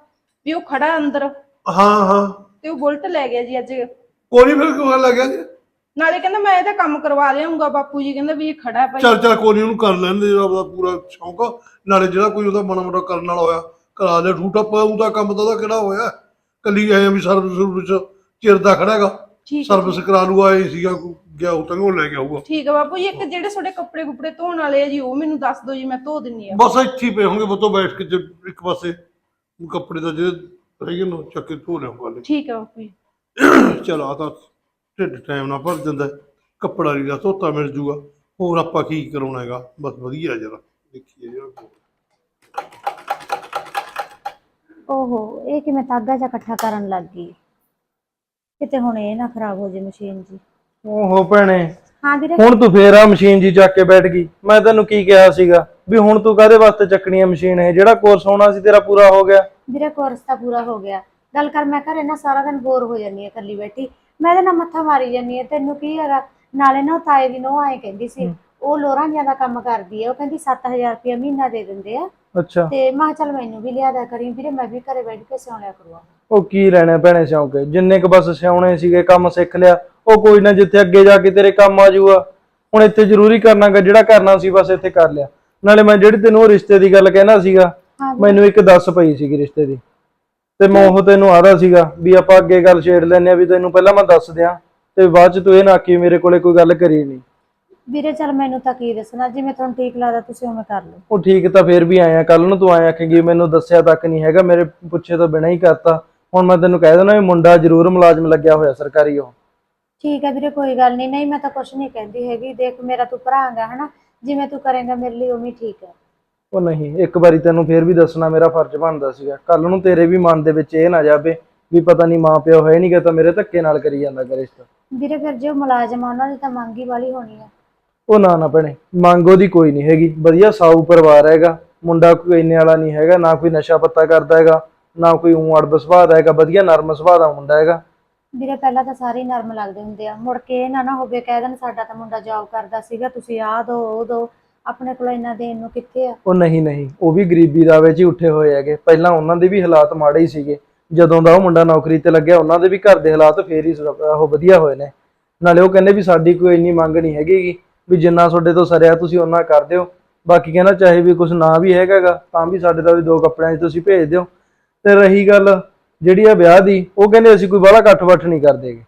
ਵੀ ਉਹ ਖੜਾ ਅੰਦਰ। ਹਾਂ ਹਾਂ। ਤੇ ਉਹ ਬੁਲਟ ਲੈ ਗਿਆ ਜੀ ਅੱਜ। ਕੋਈ ਨੀ ਫਿਰ ਕੋਈ ਲੱਗਿਆ ਜੀ? ਨਾਲੇ ਕਹਿੰਦਾ ਮੈਂ ਇਹਦਾ ਕੰਮ ਕਰਵਾ ਲਿਆਉਂਗਾ ਬਾਪੂ ਜੀ ਕਹਿੰਦਾ ਵੀ ਇਹ ਖੜਾ ਭਾਈ। ਚੱਲ ਚੱਲ ਕੋਈ ਨੀ ਉਹਨੂੰ ਕਰ ਲੈਂਦੇ ਜਿਹੜਾ ਉਹਦਾ ਪੂਰਾ ਸ਼ੌਂਕ। ਆ ਨਾਲੇ ਜਿਹੜਾ ਕੋਈ ਉਹਦਾ ਮਾੜਾ ਮੋਟਾ ਕਰਨ ਵਾਲਾ ਹੋਇਆ ਕਰਾ ਲੈ ਠੂਟਾ ਉਹਦਾ ਕੰਮ ਤਾਂ ਉਹਦਾ ਕਿਹੜਾ ਹੋਇਆ? ਕੱਲੀ ਆਏ ਆ ਵੀ ਸਰਵਿਸ ਸਰਵਿਸ ਚਿਰਦਾ ਖੜਾਗਾ। ਠੀਕ ਹੈ ਸਰਵਿਸ ਕਰਾ ਲੂਗਾ ਇਹ ਸੀਗਾ ਕੋਈ ਗਿਆ ਉਹ ਤਾਂ ਉਹ ਲੈ ਕੇ ਆਊਗਾ। ਠੀਕ ਹੈ ਬਾਪੂ ਜੀ ਇੱਕ ਜਿਹੜੇ ਤੁਹਾਡੇ ਕੱਪੜੇ ਕੁਪੜੇ ਧੋਣ ਵਾਲੇ ਆ ਜੀ ਉਹ ਮੈਨੂੰ ਦੱਸ ਦਿਓ ਜੀ ਮੈਂ ਧੋ ਦਿੰਨੀ ਆ। ਬਸ ਇੱਥੇ ਹੀ ਪਏ ਹੋਣਗੇ ਬਤੋ ਬੈਠ ਕੇ ਜੇ ਇੱਕ ਪਾਸੇ ਕੱਪੜੇ ਦਾ ਜਿਹੜੇ ਰਹਿ ਗਏ ਨਾ ਚੱਕ ਕੇ ਧੋ ਲਿਆਉਂਗਾ ਲੈ ਠੀਕ ਹੈ ਬਾਪੂ ਜੀ। ਚਲ ਆ ਤਾਂ ਢਿੱਡ ਟਾਈਮ ਨਾਲ ਭਰ ਜਾਂਦਾ ਹੈ। ਕੱਪੜਾ ਲੀੜਾ ਧੋਤਾ ਮਿਲ ਜੂਗਾ। ਹੋਰ ਆਪਾਂ ਕੀ ਕਰਾਉਣਾ ਹੈਗਾ? ਬਸ ਵਧੀਆ ਜਰਾ ਦੇਖੀਏ ਜਰਾ ਓਹੋ ਇਹ ਕਿਵੇਂ ਤਾਗਾ ਜਿਹਾ ਇਕੱਠਾ ਕਰਨ ਲੱਗ ਗਈ। ਕਿਤੇ ਹੁਣ ਇਹ ਨਾ ਖਰਾਬ ਹੋ ਜੇ ਮਸ਼ੀਨ ਜੀ। ਓਹੋ ਭੈਣੇ। ਹਾਂ ਵੀਰੇ। ਹੁਣ ਤੂੰ ਫੇਰ ਆ ਮਸ਼ੀਨ ਜੀ ਚੱਕ ਕੇ ਬੈਠ ਗਈ। ਮੈਂ ਤੈਨੂੰ ਕੀ ਕਿਹਾ ਸੀਗਾ? ਵੀ ਹੁਣ ਤੂੰ ਕਾਹਦੇ ਵਾਸਤੇ ਚੱਕਣੀ ਹੈ ਮਸ਼ੀਨ ਇਹ? ਜਿਹੜਾ ਕੋਰਸ ਹੋਣਾ ਸੀ ਤੇਰਾ ਪੂਰਾ ਹੋ ਗਿਆ। ਵੀਰੇ ਕੋਰਸ ਤਾਂ ਪੂਰਾ ਹੋ ਗਿਆ। ਗੱਲ ਕਰ ਮੈਂ ਘਰੇ ਨਾ ਸਾਰਾ ਦਿਨ ਬੋਰ ਹੋ ਜਾਂਦੀ ਆ ਇਕੱਲੀ ਬੈਠੀ। ਮੈਂ ਇਹਦੇ ਨਾਲ ਮੱਥਾ ਮਾਰੀ ਜਾਂਦੀ ਆ ਤੈਨੂੰ ਕੀ ਹੈਗਾ? ਨਾਲੇ ਨਾ ਉਹ ਤਾਏ ਦੀ ਨੋ ਆਏ ਕਹਿੰਦੀ ਸੀ ਉਹ ਲੋਰਾਂ ਜ਼ਿਆਦਾ ਕੰਮ ਕਰਦੀ ਆ। ਉਹ ਕਹਿੰਦੀ 7000 ਰੁਪਏ ਮਹੀਨਾ ਦੇ ਦਿੰਦੇ ਆ। ਅੱਛਾ। ਤੇ ਮੈਂ ਕਿਹਾ ਚੱਲ ਮੈਨੂੰ ਵੀ ਲਿਆ ਦਿਆ ਕਰੀ। ਵੀਰੇ ਮੈਂ ਵੀ ਘਰੇ ਬੈਠ ਕੇ ਸਿਉਣਿਆ ਕਰੂਆ ਉਹ ਕੀ ਲੈਣਾ ਭੈਣੇ ਸ਼ੌਂਕ ਜਿੰਨੇ ਕ ਬਸ ਸਿਆਉਣੇ ਸੀਗੇ ਕੰਮ ਸਿੱਖ ਲਿਆ। ਉਹ ਕੋਈ ਨਾ ਜਿੱਥੇ ਅੱਗੇ ਜਾ ਕੇ ਤੇਰੇ ਕੰਮ ਆ ਜਾਊਗਾ ਹੁਣ ਇੱਥੇ ਜ਼ਰੂਰੀ ਕਰਨਾਗਾ ਜਿਹੜਾ ਕਰਨਾ ਸੀ ਬਸ ਇੱਥੇ ਕਰ ਲਿਆ। ਨਾਲੇ ਮੈਂ ਜਿਹੜੀ ਤੈਨੂੰ ਉਹ ਰਿਸ਼ਤੇ ਦੀ ਗੱਲ ਕਹਿਣਾ ਸੀਗਾ। ਮੈਨੂੰ ਇੱਕ ਦੱਸ ਪਈ ਸੀਗੀ ਰਿਸ਼ਤੇ ਦੀ। ਤੇ ਮੈਂ ਉਹ ਤੈਨੂੰ ਆਦਾ ਸੀਗਾ ਵੀ ਆਪਾਂ ਅੱਗੇ ਗੱਲ ਛੇੜ ਲੈਨੇ ਆ ਵੀ ਤੈਨੂੰ ਪਹਿਲਾਂ ਮੈਂ ਦੱਸ ਦਿਆਂ ਤੇ ਬਾਅਦ ਚ ਤੂੰ ਇਹ ਨਾ ਆਖੀ ਮੇਰੇ ਕੋਲੇ ਕੋਈ ਗੱਲ ਕਰੀ ਨਹੀਂ। ਵੀਰੇ ਚੱਲ ਮੈਨੂੰ ਤਾਂ ਕੀ ਦੱਸਣਾ ਜਿਵੇਂ ਤੁਹਾਨੂੰ ਠੀਕ ਲੱਗਦਾ ਤੁਸੀਂ ਉਵੇਂ ਕਰ ਲਓ। ਉਹ ਠੀਕ ਤਾਂ ਫੇਰ ਵੀ ਆਇਆ ਕੱਲ ਨੂੰ ਤੂੰ ਆਇਆ ਆਖੇਂਗੀ ਮੈਨੂੰ ਦੱਸਿਆ ਤੱਕ ਨਹੀਂ ਹੈਗਾ ਮੇਰੇ ਪੁੱਛੇ ਤੋਂ ਬਿਨਾਂ ਹੀ ਕਰਤਾ। ਹੁਣ ਮੈਂ ਤੈਨੂੰ ਕਹਿ ਦੇਣਾ ਵੀ ਮੁੰਡਾ ਜ਼ਰੂਰ ਮੁਲਾਜ਼ਮ ਲੱਗਿਆ ਹੋਇਆ ਸਰਕਾਰੀ ਉਹ। ਠੀਕ ਹੈ ਵੀਰੇ ਕੋਈ ਗੱਲ ਨਹੀਂ। ਨਹੀਂ ਮੈਂ ਤਾਂ ਕੁਛ ਨਹੀਂ ਕਹਿੰਦੀ ਹੈਗੀ। ਦੇਖ ਮੇਰਾ ਤੂੰ ਭਰਾ ਹੈਗਾ ਹਨਾ? ਜਿਵੇਂ ਤੂੰ ਕਰੇਂਗਾ ਮੇਰੇ ਲਈ ਉਵੇਂ ਹੀ ਠੀਕ ਹੈ। ਉਹ ਨਹੀਂ ਇੱਕ ਵਾਰੀ ਤੈਨੂੰ ਫੇਰ ਵੀ ਦੱਸਣਾ ਮੇਰਾ ਫਰਜ਼ ਬਣਦਾ ਸੀਗਾ। ਕੱਲ ਨੂੰ ਤੇਰੇ ਵੀ ਮਨ ਦੇ ਵਿੱਚ ਇਹ ਨਾ ਜਾਵੇ ਵੀ ਪਤਾ ਨਹੀਂ ਮਾਂ ਪਿਓ ਹੋਏ ਨਹੀਂਗੇ ਤਾਂ ਮੇਰੇ ਧੱਕੇ ਨਾਲ ਕਰੀ ਜਾਂਦਾ ਗਾ ਰਿਸ਼ਤਾ ਵੀਰੇ ਫਿਰ ਜੇ ਉਹ ਮੁਲਾਜ਼ਮ ਆ ਉਹਨਾਂ ਦੀ ਤਾਂ ਮੰਗ ਹੀ ਵਾਲੀ ਹੋਣੀ ਆ। ਉਹ ਨਾ ਨਾ ਭੈਣੇ ਮੰਗ ਉਹਦੀ ਕੋਈ ਨਹੀਂ ਹੈਗੀ। ਵਧੀਆ ਸਾਊ ਪਰਿਵਾਰ ਹੈਗਾ ਮੁੰਡਾ ਕੋਈ ਇੰਨੇ ਵਾਲਾ ਨਹੀਂ ਹੈਗਾ ਨਾ ਕੋਈ ਨਸ਼ਾ ਪੱਤਾ ਕਰਦਾ ਹੈਗਾ ਨਾ ਕੋਈ ਊਂ ਅੜਬ ਸੁਭਾਅ ਦਾ ਹੈਗਾ ਵਧੀਆ ਨਰਮ ਸੁਭਾਅ ਦਾ ਮੁੰਡਾ ਹੈਗਾ। ਵੀਰੇ, ਪਹਿਲਾਂ ਤਾਂ ਸਾਰੇ ਹੀ ਨਰਮ ਲੱਗਦੇ ਹੁੰਦੇ ਆ। ਮੁੜ ਕੇ ਇਹ ਨਾ ਨਾ ਹੋਵੇ ਕਹਿ ਦੇਣ ਸਾਡਾ ਤਾਂ ਮੁੰਡਾ ਜੌਬ ਕਰਦਾ ਸੀਗਾ, ਤੁਸੀਂ ਆਹ ਦੋ, ਉਹ ਦੋ, ਆਪਣੇ ਕੋਲ ਇੰਨਾ ਦੇਣ ਨੂੰ ਕਿੱਥੇ ਆ? ਉਹ ਨਹੀਂ ਨਹੀਂ, ਉਹ ਵੀ ਗਰੀਬੀ ਦਾ ਵਿੱਚ ਹੀ ਉੱਠੇ ਹੋਏ ਹੈਗੇ। ਪਹਿਲਾਂ ਉਹਨਾਂ ਦੇ ਵੀ ਹਾਲਾਤ ਮਾੜੇ ਹੀ ਸੀਗੇ। ਜਦੋਂ ਦਾ ਉਹ ਮੁੰਡਾ ਨੌਕਰੀ ਤੇ ਲੱਗਿਆ, ਉਹਨਾਂ ਦੇ ਵੀ ਘਰ ਦੇ ਹਾਲਾਤ ਫੇਰ ਹੀ ਸੁ- ਉਹ ਵਧੀਆ ਹੋਏ ਨੇ। ਨਾਲੇ ਉਹ ਕਹਿੰਦੇ ਵੀ ਸਾਡੀ ਕੋਈ ਇੰਨੀ ਮੰਗ ਨਹੀਂ ਹੈਗੀਗੀ ਵੀ ਜਿੰਨਾ ਤੁਹਾਡੇ ਤੋਂ ਸਰਿਆ ਤੁਸੀਂ ਉਹਨਾਂ ਕਰ ਦਿਓ। ਬਾਕੀ ਕਹਿੰਦਾ ਚਾਹੇ ਵੀ ਕੁਝ ਨਾ ਵੀ ਹੈਗਾਗਾ ਤਾਂ ਵੀ ਸਾਡੇ ਦਾ ਵੀ ਦੋ ਕੱਪੜਿਆਂ 'ਚ ਤੁਸੀਂ ਭੇਜ ਦਿਓ। ਤੇ ਰਹੀ ਗੱਲ ਜਿਹੜੀ ਆ ਵਿਆਹ ਦੀ ਉਹ ਕਹਿੰਦੇ ਅਸੀਂ ਕੋਈ ਬਾਹਲਾ ਇਕੱਠ ਵੱਠ ਨਹੀਂ ਕਰਦੇਗੇ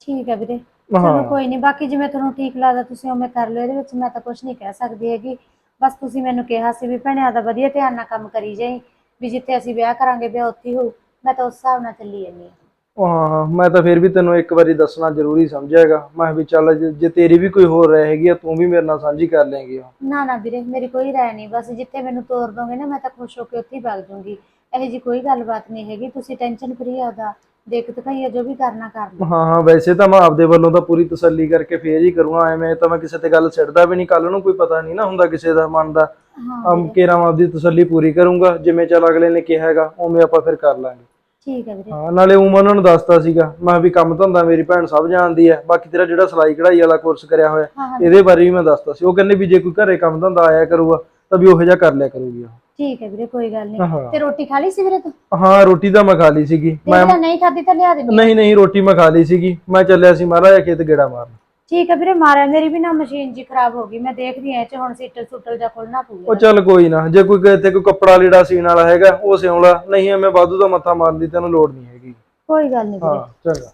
ਠੀਕ ਹੈ ਵੀਰੇ। ਹਾਂ। ਚਲੋ ਕੋਈ ਨਹੀਂ ਬਾਕੀ ਜਿਵੇਂ ਤੁਹਾਨੂੰ ਠੀਕ ਲੱਗਦਾ ਤੁਸੀਂ ਉਵੇਂ ਕਰ ਲਿਓ ਇਹਦੇ ਵਿੱਚ ਮੈਂ ਤਾਂ ਕੁਝ ਨਹੀਂ ਕਹਿ ਸਕਦੀ ਹੈਗੀ। ਬਸ ਤੁਸੀਂ ਮੈਨੂੰ ਕਿਹਾ ਸੀ ਵੀ ਭੈਣਿਆਂ ਦਾ ਵਧੀਆ ਧਿਆਨ ਨਾਲ ਕੰਮ ਕਰੀ ਜਾਈ ਵੀ ਜਿੱਥੇ ਅਸੀਂ ਵਿਆਹ ਕਰਾਂਗੇ ਵਿਆਹ ਉੱਥੇ ਹੀ ਹੋਊ। ਮੈਂ ਤਾਂ ਉਸ ਹਿਸਾਬ ਨਾਲ ਚੱਲੀ ਜਾਂਦੀ ਹਾਂ। ਉਹ ਹਾਂ ਹਾਂ, ਮੈਂ ਤਾਂ ਫਿਰ ਵੀ ਤੈਨੂੰ ਇੱਕ ਵਾਰੀ ਦੱਸਣਾ ਜ਼ਰੂਰੀ ਸਮਝਿਆਗਾ। ਮੈਂ ਕਿਹਾ ਵੀ ਚੱਲ ਜੇ- ਜੇ ਤੇਰੀ ਵੀ ਕੋਈ ਹੋਰ ਰਹਿ ਹੈਗੀ ਆ ਤੂੰ ਵੀ ਮੇਰੇ ਨਾਲ ਸਾਂਝੀ ਕਰ ਲੇਂਗੀ ਉਹ ਨਾ ਨਾ ਵੀਰੇ ਮੇਰੀ ਕੋਈ ਰਾਏ ਨਹੀਂ ਬਸ ਜਿੱਥੇ ਮੈਨੂੰ ਤੋਰ ਦੋਗੇ ਨਾ ਮੈਂ ਤਾਂ ਖੁਸ਼ ਹੋ ਕੇ ਉੱਥੇ ਹੀ ਵਗ ਜਾਊਂਗੀ। ਇਹੋ ਜੀ ਕੋਈ ਗੱਲਬਾਤ ਨਹੀਂ ਹੈਗੀ ਤੁਸੀਂ ਟੈਨਸ਼ਨ ਫਰੀ ਆਦਾ ਦੇਖ ਤਕਈਆ ਜੋ ਵੀ ਕਰਨਾ ਕਰ ਲਓ ਹਾਂ ਹਾਂ ਵੈਸੇ ਤਾਂ ਮੈਂ ਆਪਦੇ ਵੱਲੋਂ ਤਾਂ ਪੂਰੀ ਤਸੱਲੀ ਕਰਕੇ ਫੇਰ ਹੀ ਕਰੂੰਗਾ ਐਵੇਂ ਤਾਂ ਮੈਂ ਕਿਸੇ ਤੇ ਗੱਲ ਛੱਡਦਾ ਵੀ ਨਹੀਂ ਕੱਲ ਨੂੰ ਕੋਈ ਪਤਾ ਨਹੀਂ ਨਾ ਹੁੰਦਾ ਕਿਸੇ ਦਾ ਮਨ ਦਾ। ਹਾਂ ਅਮ ਕੇਰਾ ਮੈਂ ਆਪਦੀ ਤਸੱਲੀ ਪੂਰੀ ਕਰੂੰਗਾ ਜਿਵੇਂ ਚੱਲ ਅਗਲੇ ਨੇ ਕਿਹਾ ਹੈਗਾ ਉਵੇਂ ਆਪਾਂ ਫਿਰ ਕਰ ਲਾਂਗੇ। ਠੀਕ ਹੈ ਵੀਰੇ। ਹਾਂ ਨਾਲੇ ਉਹ ਮੈਂ ਉਹਨਾਂ ਨੂੰ ਦੱਸਤਾ ਸੀਗਾ ਮੈਂ ਵੀ ਕੰਮ ਧੰਦਾ ਮੇਰੀ ਭੈਣ ਸਭ ਜਾਣਦੀ ਹੈ ਬਾਕੀ ਤੇਰਾ ਜਿਹੜਾ ਸਿਲਾਈ ਕਢਾਈ ਵਾਲਾ ਕੋਰਸ ਕਰਿਆ ਹੋਇਆ ਇਹਦੇ ਬਾਰੇ ਵੀ ਮੈਂ ਦੱਸਤਾ ਸੀ। ਉਹ ਕਹਿੰਦੇ ਵੀ ਜੇ ਕੋਈ ਘਰੇ ਕੰਮ ਧੰਦਾ ਆਇਆ ਕਰੂਗਾ ਤਾਂ ਵੀ ਉਹੋ ਜਿਹਾ ਕਰ ਲਿਆ ਕਰੂਗੀ ਉਹ। ਠੀਕ ਹੈ ਵੀਰੇ ਕੋਈ ਗੱਲ ਨਹੀਂ। ਤੇ ਰੋਟੀ ਖਾ ਲਈ ਸੀ ਵੀਰੇ ਤੂੰ? ਹਾਂ ਰੋਟੀ ਤਾਂ ਮੈਂ ਖਾ ਲਈ ਸੀਗੀ। ਮੈਂ ਜੇ ਨਹੀਂ ਖਾਦੀ ਤਾਂ ਲਿਆ ਦਿੰਦੀ। ਨਹੀਂ ਨਹੀਂ ਰੋਟੀ ਮੈਂ ਖਾ ਲਈ ਸੀਗੀ। ਮੈਂ ਚੱਲਿਆ ਸੀ ਮਹਾਰਾਜ ਖੇਤ ਗੇੜਾ ਮਾਰਨ। ਠੀਕ ਹੈ ਵੀਰੇ ਮਾਰਿਆ। ਮੇਰੀ ਵੀ ਨਾ ਮਸ਼ੀਨ ਜੀ ਖਰਾਬ ਹੋ ਗਈ। ਮੈਂ ਦੇਖਦੀ ਐ ਚ ਹੁਣ ਸੀਟਲ ਸੁਟਲ ਜਾਂ ਖੋਲਣਾ ਉਹ ਪਊਗਾ ਚੱਲ ਕੋਈ ਨਾ। ਜੇ ਕੋਈ ਕਿਤੇ ਕੋਈ ਕੱਪੜਾ ਲੀੜਾ ਸੀਣ ਵਾਲਾ ਹੈਗਾ ਉਹ ਸਿਉਣ ਲਾ ਨਹੀਂ ਐਵੇਂ ਵਾਧੂ ਦਾ ਮੱਥਾ ਮਾਰਨ ਦੀ ਤੈਨੂੰ ਲੋੜ ਨਹੀਂ ਹੈਗੀ। ਕੋਈ ਗੱਲ ਨਹੀਂ ਵੀਰੇ। ਹਾਂ ਚੰਗਾ।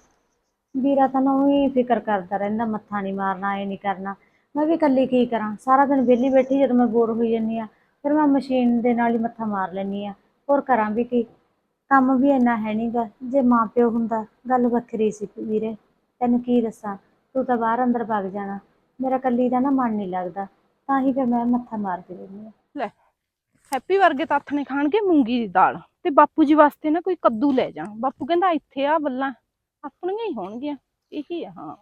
ਵੀਰਾ ਤਾਂ ਨਾ ਉਹੀ ਫਿਕਰ ਕਰਦਾ ਰਹਿੰਦਾ ਮੱਥਾ ਨਹੀਂ ਮਾਰਨਾ ਐ ਨਹੀਂ ਕਰਨਾ। ਮੈਂ ਵੀ ਇਕੱਲੀ ਕੀ ਕਰਾਂ? ਸਾਰਾ ਦਿਨ ਵਿਹਲੀ ਬੈਠੀ ਜਦੋਂ ਮੈਂ ਬੋਰ ਹੋਈ ਜਾਂਦੀ ਆ ਫਿਰ ਮੈਂ ਮਸ਼ੀਨ ਦੇ ਨਾਲ ਹੀ ਮੱਥਾ ਮਾਰ ਲੈਂਦੀ ਆ ਹੋਰ ਕਰਾਂ ਵੀ ਕੀ? ਕੰਮ ਵੀ ਇੰਨਾ ਹੈ ਨਹੀਂਗਾ ਜੇ ਮਾਂ ਪਿਓ ਹੁੰਦਾ, ਗੱਲ ਵੱਖਰੀ ਸੀ ਵੀਰੇ। ਤੈਨੂੰ ਕੀ ਦੱਸਾਂ? ਤੂੰ ਤਾਂ ਬਾਹਰ ਅੰਦਰ ਭੱਗ ਜਾਣਾ। ਮੇਰਾ ਇਕੱਲੀ ਦਾ ਨਾ ਮਨ ਨਹੀਂ ਲੱਗਦਾ, ਤਾਂ ਹੀ ਫਿਰ ਮੈਂ ਮੱਥਾ ਮਾਰਦੀ ਰਹਿੰਦੀ ਆ ਲੈ, ਹੈਪੀ ਵਰਗੇ ਤਾਂ ਆਥਣੇ ਖਾਣਗੇ ਮੂੰਗੀ ਦੀ ਦਾਲ। ਤੇ ਬਾਪੂ ਜੀ ਵਾਸਤੇ ਨਾ ਕੋਈ ਕੱਦੂ ਲੈ ਜਾ। ਬਾਪੂ ਕਹਿੰਦਾ ਇੱਥੇ ਆ ਬੱਲਾਂ ਆਪਣੀਆਂ ਹੀ ਹੋਣਗੀਆਂ, ਇਹੀ ਆ, ਹਾਂ।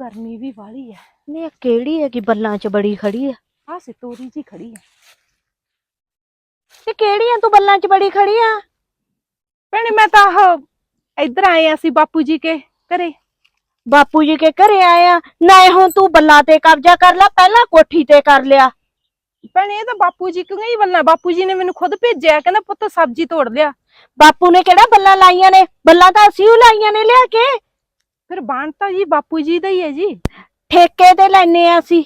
ਗਰਮੀ ਵੀ ਵਾਲੀ ਹੈ ਨੇ ਕਿਹੜੀ ਹੈ ਕਿ ਬੱਲਾਂ 'ਚ ਬੜੀ ਖੜੀ ਆ ਆ ਸੀ ਤੋਰੀ ਜੀ ਖੜੀ ਹੈ ਤੇ ਕਿਹੜੀ ਆ ਤੂੰ ਬੱਲਾਂ 'ਚ ਬੜੀ ਖੜੀ ਆ? ਭੈਣੇ ਮੈਂ ਤਾਂ ਆਹ ਇੱਧਰ ਆਏ ਆ ਸੀ ਬਾਪੂ ਜੀ ਕੇ ਘਰੇ। ਬਾਪੂ ਜੀ ਕੇ ਘਰੇ ਆਇਆ ਨਾ ਹੁਣ ਤੂੰ ਬੱਲਾਂ ਤੇ ਕਬਜ਼ਾ ਕਰ ਲੈ ਪਹਿਲਾਂ ਕੋਠੀ ਤੇ ਕਰ ਲਿਆ। ਭੈਣੇ ਇਹ ਤਾਂ ਬਾਪੂ ਜੀ ਕਿਉਂ ਹੀ ਬੱਲਾਂ? ਬਾਪੂ ਜੀ ਨੇ ਮੈਨੂੰ ਖੁਦ ਭੇਜਿਆ ਕਹਿੰਦਾ ਪੁੱਤ ਸਬਜ਼ੀ ਤੋੜ ਲਿਆ। ਬਾਪੂ ਨੇ ਕਿਹੜਾ ਬੱਲਾਂ ਲਾਈਆਂ ਨੇ? ਬੱਲਾਂ ਤਾਂ ਅਸੀਂ ਓ ਲਾਈਆਂ ਨੇ ਲਿਆ ਕੇ। ਫਿਰ ਬਾਣ ਤਾਂ ਜੀ ਬਾਪੂ ਜੀ ਦਾ ਹੀ ਹੈ ਜੀ। ਠੇਕੇ ਤੇ ਲੈਨੇ ਆ ਅਸੀਂ।